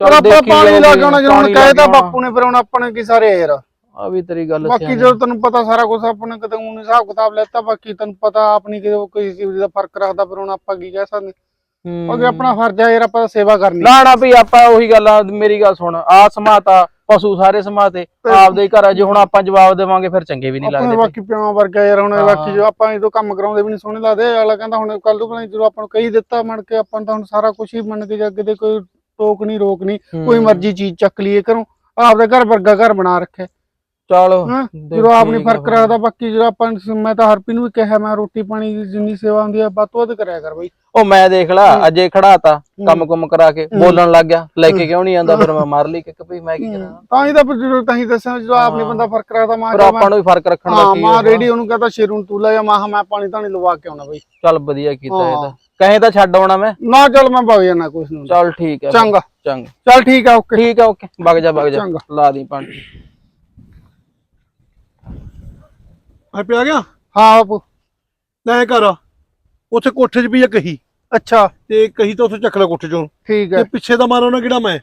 ਪਰ ਆਪਾਂ ਪਾਣੀ ਲਾ ਕੇ ਆਉਣਾ ਜਦੋਂ ਪਾਣੀ ਕਹਿ ਤਾ ਲਾ ਕੇ ਬਾਪੂ ਨੇ ਫਿਰ ਹੁਣ ਆਪਾਂ ਨੇ ਕੀ ਸਾਰੇ ਯਾਰ ਆ ਵੀ ਤੇਰੀ ਗੱਲ ਬਾਕੀ। ਜਦੋਂ ਤੈਨੂੰ ਪਤਾ ਸਾਰਾ ਕੁਝ ਆਪਣੇ ਕਿਤੇ ਹੁਣ ਹਿਸਾਬ ਕਿਤਾਬ ਲੈਤਾ ਬਾਕੀ ਤੈਨੂੰ ਪਤਾ ਆਪਣੀ ਕਿਤੇ ਕੋਈ ਚੀਜ਼ ਦਾ ਫ਼ਰਕ ਰੱਖਦਾ ਫਿਰ ਹੁਣ ਆਪਾਂ ਕੀ ਕਹਿ ਸਕਦੇ ਹੂੰ। ਕਿਉਂਕਿ ਆਪਣਾ ਫਰਜ਼ ਆ ਯਾਰ ਆਪਾਂ ਸੇਵਾ ਕਰਨੀ ਨਾ ਨਾ ਵੀ ਆਪਾਂ ਉਹੀ ਗੱਲ ਆ ਮੇਰੀ ਗੱਲ ਸੁਣ ਆ ਸਮਾਤਾ ਪਸ਼ੂ ਸਾਰੇ ਸਮਾਤੇ ਆਪਦੇ ਹੀ ਘਰ ਆ, ਜੇ ਹੁਣ ਆਪਾਂ ਜਵਾਬ ਦੇਵਾਂਗੇ ਫਿਰ ਚੰਗੇ ਵੀ ਨਹੀਂ ਲੱਗਦੇ ਬਾਕੀ ਪਿਓ ਵਰਗਾ ਯਾਰ ਹੁਣ। ਬਾਕੀ ਜੋ ਆਪਾਂ ਜਦੋਂ ਕੰਮ ਕਰਾਉਂਦੇ ਵੀ ਨਹੀਂ ਸੋਹਣੇ ਲੱਗਦੇ ਅਗਲਾ ਕਹਿੰਦਾ ਹੁਣ ਕੱਲ ਨੂੰ ਭਲਾ ਜਦੋਂ ਆਪਾਂ ਨੂੰ ਕਹੀ ਦਿੱਤਾ ਮੰਨ ਕੇ ਆਪਾਂ ਤਾਂ ਹੁਣ ਸਾਰਾ ਕੁਝ ਹੀ ਮੰਨ ਕੇ ਜੱਗ ਦੇ ਕੋਈ ਟੋਕ ਨਹੀਂ ਰੋਕ ਨਹੀਂ ਕੋਈ। ਮਰਜ਼ੀ ਚੀਜ਼ ਚੱਕ ਲਈਏ ਘਰੋਂ ਆਪਦੇ ਘਰ ਵਰਗਾ ਘਰ ਬਣਾ ਰੱਖਿਆ ਚਲ ਹਾਂ, ਜਦੋਂ ਆਪ ਨਹੀਂ ਫ਼ਰਕ ਰੱਖਦਾ ਬਾਕੀ ਜਦੋਂ ਆਪਾਂ ਨੂੰ- ਮੈਂ ਤਾਂ ਹਰਪੀ ਨੂੰ ਵੀ ਕਿਹਾ ਮੈਂ ਰੋਟੀ ਪਾਣੀ ਦੀ ਜਿੰਨੀ ਸੇਵਾ ਹੁੰਦੀ ਆ ਵੱਧ ਤੋਂ ਵੱਧ ਕਰਿਆ ਕਰ ਬਈ। ਉਹ ਮੈਂ ਦੇਖ ਲਾ। ਅਜੇ ਖੜਾਤਾ। ਕੰਮ ਕੁਮ ਕਰਾ ਕੇ। ਬੋਲਣ ਲੱਗ ਗਿਆ ਲੈ ਕੇ। ਕਿਉਂ ਨਹੀਂ ਆਂਦਾ ਫਿਰ ਮੈਂ ਮਾਰ ਲਈ ਕਿੱਕ ਵੀ ਮੈਂ ਕੀ ਕਰਾਂ। ਤਾਂ ਹੀ ਤਾਂ ਫਿਰ ਜਦੋਂ ਤਾਂ ਹੀ ਦੱਸਿਆ ਜਦੋਂ ਆਪ ਨਹੀਂ ਹਾਂ। ਬੰਦਾ ਫ਼ਰਕ ਰੱਖਦਾ ਮਾਂ ਫਿਰ ਆਪਾਂ ਨੂੰ ਵੀ ਫ਼ਰਕ ਰੱਖਣ ਦਾ ਹਾਂ ਕੀ ਮਾਂ ਰੇਡੀ ਉਹਨੂੰ ਕਹਤਾ ਸ਼ੇਰੂ ਨੂੰ ਤੂੰ ਲੈ ਜਾ ਮਾਂ ਕਿਹਾ ਮੈਂ ਪਾਣੀ ਤਾਂ ਨਹੀਂ ਲਵਾ ਕੇ ਆਉਣਾ ਬਈ। ਚੱਲ ਵਧੀਆ ਕੀਤਾ ਇਹ। ਤਾਂ। ਕਹੇ ਤਾਂ ਛੱਡ ਆਉਣਾ ਮੈਂ। ਨਾ ਚੱਲ ਮੈਂ ਵਗ ਜਾਣਾ ਕੁਛ ਨੂੰ ਚੱਲ ਠੀਕ ਹੈ ਚੰਗਾ। ਚੰਗਾ। ਚੱਲ ਠੀਕ ਆ ਓਕੇ। ਠੀਕ ਹੈ ਓਕੇ। ਵਗ ਜਾ ਵਗ ਜਾ। ਚੰਗਾ। ਲਾ ਦੀ ਪਾਣੀ। ਆ ਪਿਆ ਗਿਆ? ਹਾਂ ਬਾਪੂ ਲੈ ਕਰ ਉੱਥੇ ਕੋਠੇ 'ਚ ਵੀ ਆ ਕਹੀ। ਅੱਛਾ। ਤੇ ਕਹੀ ਤਾਂ ਉੱਥੇ ਚੱਕ ਲੈ ਕੋਠੇ 'ਚੋਂ। ਠੀਕ ਤੇ ਹੈ। ਪਿੱਛੇ ਦਾ ਮਾਰਾ ਨਾ ਕਿਹੜਾ ਮੈਂ?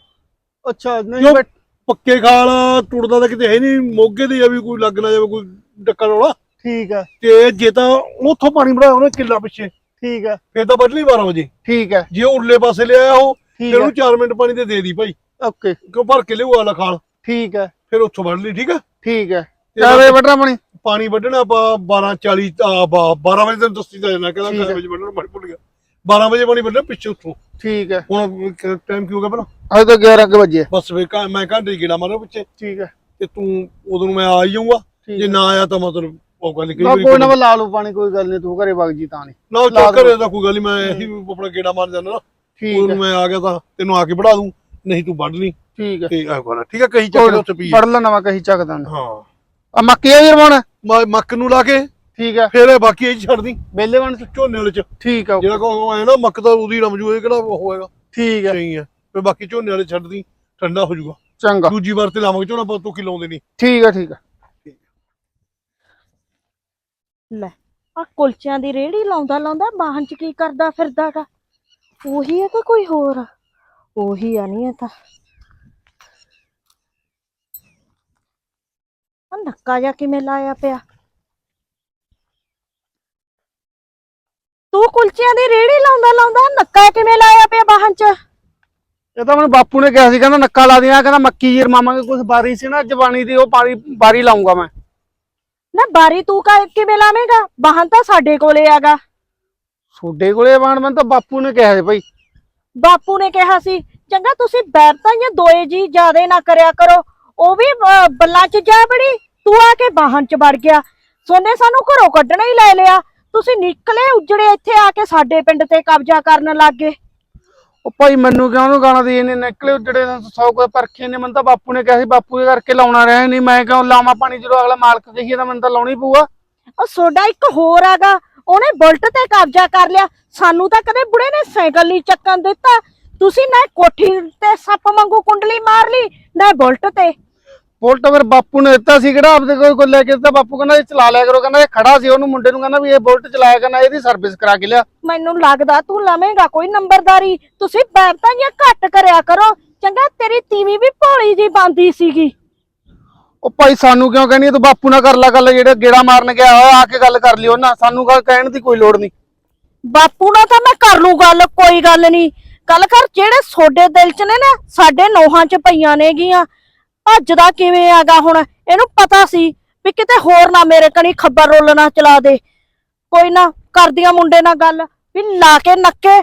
ਅੱਛਾ ਨਹੀਂ? ਬਟ ਪੱਕੇ ਖਾਲ ਟੁੱਟਦਾ ਤਾਂ ਕਿਤੇ ਹੈ ਨਹੀਂ ਮੋਗੇ ਦੇ ਆ ਵੀ ਕੋਈ ਲੱਗ ਨਾ ਜਾਵੇ ਕੋਈ ਡੱਕਾ ਰੋਲਾ। ਠੀਕ ਹੈ। ਤੇ ਜੇ ਤਾਂ ਉੱਥੋਂ ਪਾਣੀ ਬਣਾਇਆ ਉਹਨੇ ਕਿੱਲਾ ਪਿੱਛੇ। ਠੀਕ ਹੈ। ਫੇਰ ਤਾਂ ਬਦਲੀ 12 ਵਜੇ। ਠੀਕ ਹੈ। ਜੇ ਉਰਲੇ ਪਾਸੇ ਲਿਆਇਆ ਉਹ ਫਿਰ ਉਹਨੂੰ 4 ਮਿੰਟ ਪਾਣੀ ਤੇ ਦੇ ਦੀ ਭਾਈ। ਓਕੇ। ਕਿਉਂ ਭਰ ਕੇ ਲਿਓ ਵਾਲਾ ਖਾਲ। ਠੀਕ ਹੈ। ਫਿਰ ਉੱਥੋਂ ਵੱਢ ਲਈ ਠੀਕ ਹੈ? ਠੀਕ ਹੈ। ਚਾਰ ਵੱਢਣਾ ਪਾਣੀ। ਪਾਣੀ ਵੱਢਣਾ ਆਪਾਂ 12 40 12 ਵਜੇ ਤੱਕ ਦਸਤੀ ਦਾ ਜਾਣਾ ਕਹਿੰਦਾ ਠੀਕ 4 ਹੈ। ਵਜੇ ਵੱਢਣਾ ਪਾਣੀ ਭੁੱਲ ਗਿਆ। 12 ਵਜੇ ਪਾਣੀ ਵੱਢਣਾ ਪਿੱਛੇ ਉੱਥੋਂ ਠੀਕ ਹੈ। ਹੁਣ ਟਾਈਮ ਕੀ ਹੋ ਗਿਆ ਪਹਿਲਾਂ ਅਜੇ ਤਾਂ 11 ਕੁ ਵਜੇ ਬਸ ਵੇ ਮੈਂ ਘੰਟੇ ਗੇੜਾ ਮਾਰਾਂ ਪਿੱਛੇ। ਠੀਕ ਹੈ। ਤੇ ਤੂੰ ਉਦੋਂ ਨੂੰ ਮੈਂ ਆ ਹੀ ਜਾਊਂਗਾ। ਠੀਕ ਜੇ ਹੈ। ਨਾ ਆਇਆ ਤਾਂ ਮਤਲਬ ਉਹ ਗੱਲ ਕਈ ਨਾ ਵਾਰੀ ਕੋਈ ਨਾ। ਮੈਂ ਲਾ ਲੂ ਪਾਣੀ ਕੋਈ ਗੱਲ ਨਹੀਂ ਤੂੰ ਘਰੇ ਵਗ ਜੀ ਤਾਂ ਨਹੀਂ ਨਾ ਲਾ ਚੱਕ ਦੂੰ। ਤਾਂ ਕੋਈ ਗੱਲ ਨਹੀਂ ਮੈਂ ਇਹੀ ਆਪਣਾ ਗੇੜਾ ਮਾਰ ਜਾਂਦਾ ਨਾ। ਠੀਕ ਹੈ। ਮੈਂ ਆ ਗਿਆ ਤਾਂ ਤੈਨੂੰ ਆ ਕੇ ਪੜਾ ਦੂੰ ਨਹੀਂ ਤੂੰ ਵੱਢ ਲਈ। ਠੀਕ ਹੈ। ਤੇ ਆ। ਕੋਣਾ ਠੀਕ ਹੈ ਕਹੀ ਚੱਕ ਉੱਥੇ ਪੀ ਪੜ ਲੈਣਾ ਮੈਂ ਕਹੀ ਚੱਕਦਾ ਹਾਂ। ਆ ਮੱਕੀ ਆ ਵੀਰ ਮੋਣ ਮ- ਮੱਕ ਨੂੰ ਲਾ ਕੇ। ਠੀਕ ਹੈ ਫਿਰ ਇਹ ਬਾਕੀ ਇਹ 'ਚ ਛੱਡ ਦੀ ਬੇਲੇ ਬਣ ਝੋਨੇ ਵਾਲੇ ਚ। ਠੀਕ ਹੈ ਜਿਹੜਾ ਕੋ ਐ ਨਾ ਮੱਕ ਤਾਂ ਉਹਦੀ ਰਮਜੂ ਇਹ ਕਿਹੜਾ ਉਹ ਹੋਏਗਾ? ਠੀਕ ਹੈ ਸਹੀ ਹੈ ਫਿਰ ਬਾਕੀ ਝੋਨੇ ਵਾਲੇ ਛੱਡ ਦੀ ਠੰਡਾ ਹੋ ਜਾਊਗਾ। ਚੰਗਾ। ਦੂਜੀ ਵਾਰ ਤੇ ਲਾਵਾਂਗੇ ਝੋਨਾ ਪਰ ਤੂੰ ਕੀ ਲਾਉਂਦੇ ਨਹੀਂ। ਠੀਕ ਹੈ ਠੀਕ ਹੈ ਲੈ ਆ ਕੁਲਚਿਆਂ ਦੀ ਰੇੜੀ ਲਾਉਂਦਾ ਲਾਉਂਦਾ ਬਾਹਨ ਚ ਕੀ ਕਰਦਾ ਫਿਰਦਾਗਾ ਉਹੀ ਹੈ ਕਿ ਕੋਈ ਹੋਰ? ਆ? ਉਹੀ ਆ ਨਹੀਂ ਇਹ ਤਾਂ। ਆ ਨੱਕਾ ਜਾ ਕਿਵੇਂ ਲਾਇਆ ਪਿਆ? ਤੂੰ ਕੁਲਚਿਆਂ ਦੀ ਰੇੜੀ ਲਾਉਂਦਾ ਲਾਉਂਦਾ ਨੱਕਾ ਕਿਵੇਂ ਲਾਇਆ ਪਿਆ ਬਾਹਨ ਚ? ਇਹ ਤਾਂ ਮੈਨੂੰ ਬਾਪੂ ਨੇ ਕਿਹਾ ਸੀ ਕਹਿੰਦਾ ਨੱਕਾ ਲਾ ਦਿਆਂ ਕਹਿੰਦਾ ਮੱਕੀ ਜੀਰ ਮਾਮਾਂਗੇ ਕੁਝ ਬਾਰੀ ਸੀ ਨਾ ਜਵਾਨੀ ਦੀ ਉਹ ਪਾਣੀ ਬਾਰੀ ਲਾਉਂਗਾ ਮੈਂ। ਨਾ ਬਾਰੀ ਤੂੰ ਕਾ ਕਿਵੇਂ ਲਾਵੇਂਗਾ? ਬਾਹਨ ਤਾਂ ਸਾਡੇ ਕੋਲੇ ਆਗਾ। ਛੋਡੇ ਕੋਲੇ ਬਾਣ ਮੈਨੂੰ ਤਾਂ ਬਾਪੂ ਨੇ ਕਿਹਾ ਸੀ ਭਾਈ ਬਾਪੂ ਨੇ ਕਿਹਾ ਸੀ ਚੰਗਾ ਤੁਸੀਂ ਬੈਰਤਾਂ ਜਾਂ ਦੋਏ ਜੀ ਜਿਆਦੇ ਨਾ ਕਰਿਆ ਕਰੋ ਉਹ ਵੀ ਬੱਲਾਂ 'ਚ ਜਾ ਬੜੀ ਤੂੰ ਆ ਕੇ ਬਾਹਨ 'ਚ ਵੜ ਗਿਆ। ਸੋਨੇ ਸਾਨੂੰ ਘਰੋਂ ਕੱਢਣਾ ਹੀ ਲੈ ਲਿਆ। ਤੁਸੀਂ ਨਿਕਲੇ ਉਜੜੇ ਇੱਥੇ ਆ ਕੇ ਸਾਡੇ ਪਿੰਡ ਤੇ ਕਬਜ਼ਾ ਕਰਨ ਲੱਗ। ਗਏ ਉਹ ਭਾਈ ਮੈਨੂੰ ਕਿਉਂ ਨੂੰ ਗਾਣਾ ਦੀ ਇਹਨੇ ਨਿਕਲੇ ਜਿਹੜੇ ਸੌ ਕੋਈ ਪਰਖੇ ਨੇ। ਮੈਨੂੰ ਤਾਂ ਬਾਪੂ ਨੇ ਕਿਹਾ ਸੀ ਬਾਪੂ ਦੇ ਕਰਕੇ ਲਾਉਣਾ ਰਿਹਾ ਨਹੀਂ ਮੈਂ ਕਿਉਂ ਲਾਵਾਂ ਪਾਣੀ ਜਦੋਂ ਅਗਲਾ ਮਾਲਕ ਕਹੀਏ ਤਾਂ ਮੈਨੂੰ ਤਾਂ ਲਾਉਣੀ ਪਊਗਾ। ਉਹ ਸੋਡਾ ਇੱਕ ਹੋਰ ਆਗਾ ਉਹਨੇ ਬੁਲਟ ਤੇ ਕਬਜ਼ਾ ਕਰ ਲਿਆ। ਸਾਨੂੰ ਤਾਂ ਕਦੇ ਬੁੜੇ ਨੇ ਸਾਈਕਲ ਨਹੀਂ ਚੱਕਣ ਦਿੱਤਾ। ਤੁਸੀਂ ਨਾ ਕੋਠੀ ਤੇ ਸੱਪ ਵਾਂਗੂ ਕੁੰਡਲੀ ਮਾਰ ਲਈ ਨਾ ਬੁਲਟ ਤੇ। ਬੁਲਟ ਫਿਰ ਬਾਪੂ ਨੇ ਦਿੱਤਾ ਸੀ ਕਿਹੜਾ ਆਪਦੇ ਕੋਲ ਲੈ ਕੇ ਦਿੱਤਾ ਬਾਪੂ ਕਹਿੰਦਾ ਇਹ ਚਲਾ ਲਿਆ ਕਰੋ ਕਹਿੰਦਾ ਇਹ ਖੜਾ ਸੀ ਉਹਨੂੰ ਮੁੰਡੇ ਨੂੰ ਕਹਿੰਦਾ ਵੀ ਇਹ ਬੁਲਟ ਚਲਾਇਆ ਕਰਨਾ ਇਹਦੀ ਸਰਵਿਸ ਕਰਾ ਕੇ ਲਿਆ। ਮੈਨੂੰ ਲੱਗਦਾ ਤੂੰ ਲਵੇਂਗਾ ਕੋਈ ਨੰਬਰਦਾਰੀ ਤੁਸੀਂ ਬੈਰਤਾਂ ਜਾਂ ਘੱਟ ਕਰਿਆ ਕਰੋ। ਚੰਗਾ ਤੇਰੀ ਤੀਵੀਂ ਵੀ ਭੋਲੀ ਜੀ ਬੰਦੀ ਸੀਗੀ। ਉਹ ਭਾਈ ਸਾਨੂੰ ਕਿਉਂ ਕਹਿੰਦੀ ਤੂੰ ਬਾਪੂ ਨਾਲ ਕਰ ਲੈ ਗੱਲ ਜਿਹੜੇ ਗੇੜਾ ਮਾਰਨ ਗਿਆ ਹੋਇਆ ਆ ਕੇ ਗੱਲ ਕਰ ਲਿਓ ਨਾ ਸਾਨੂੰ ਗੱਲ ਕਹਿਣ ਦੀ ਕੋਈ ਲੋੜ ਨਹੀਂ। ਬਾਪੂ ਨਾਲ ਤਾਂ ਮੈਂ ਕਰ ਲੂ ਗੱਲ ਕੋਈ ਗੱਲ ਨਹੀਂ। ਗੱਲ ਕਰ ਜਿਹੜੇ ਸੋਡੇ ਦਿਲ 'ਚ ਨੇ ਨਾ ਸਾਡੇ ਨੋਹਾਂ 'ਚ ਪਈਆਂ ਨੇਗੀਆਂ। ਭੱਜਦਾ ਕਿਵੇਂ ਆਗਾ ਹੁਣ? ਇਹਨੂੰ ਪਤਾ ਸੀ ਵੀ ਕਿਤੇ ਹੋਰ ਨਾ ਮੇਰੇ ਕਣੀ ਖੱਬਰ ਰੋਲਣਾ ਚਲਾ ਦੇ। ਕੋਈ ਨਾ, ਕਰਦੀਆਂ ਮੁੰਡੇ ਨਾਲ ਗੱਲ, ਵੀ ਲਾ ਕੇ ਨੱਕੇ,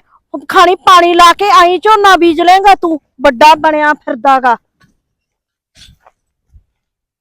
ਖਾਣੀ ਪਾਣੀ ਲਾ ਕੇ ਆਈ ਝੋਨਾ ਬੀਜ ਲੇਗਾ ਤੂੰ। ਵੱਡਾ ਬਣਿਆ ਫਿਰਦਾਗਾ।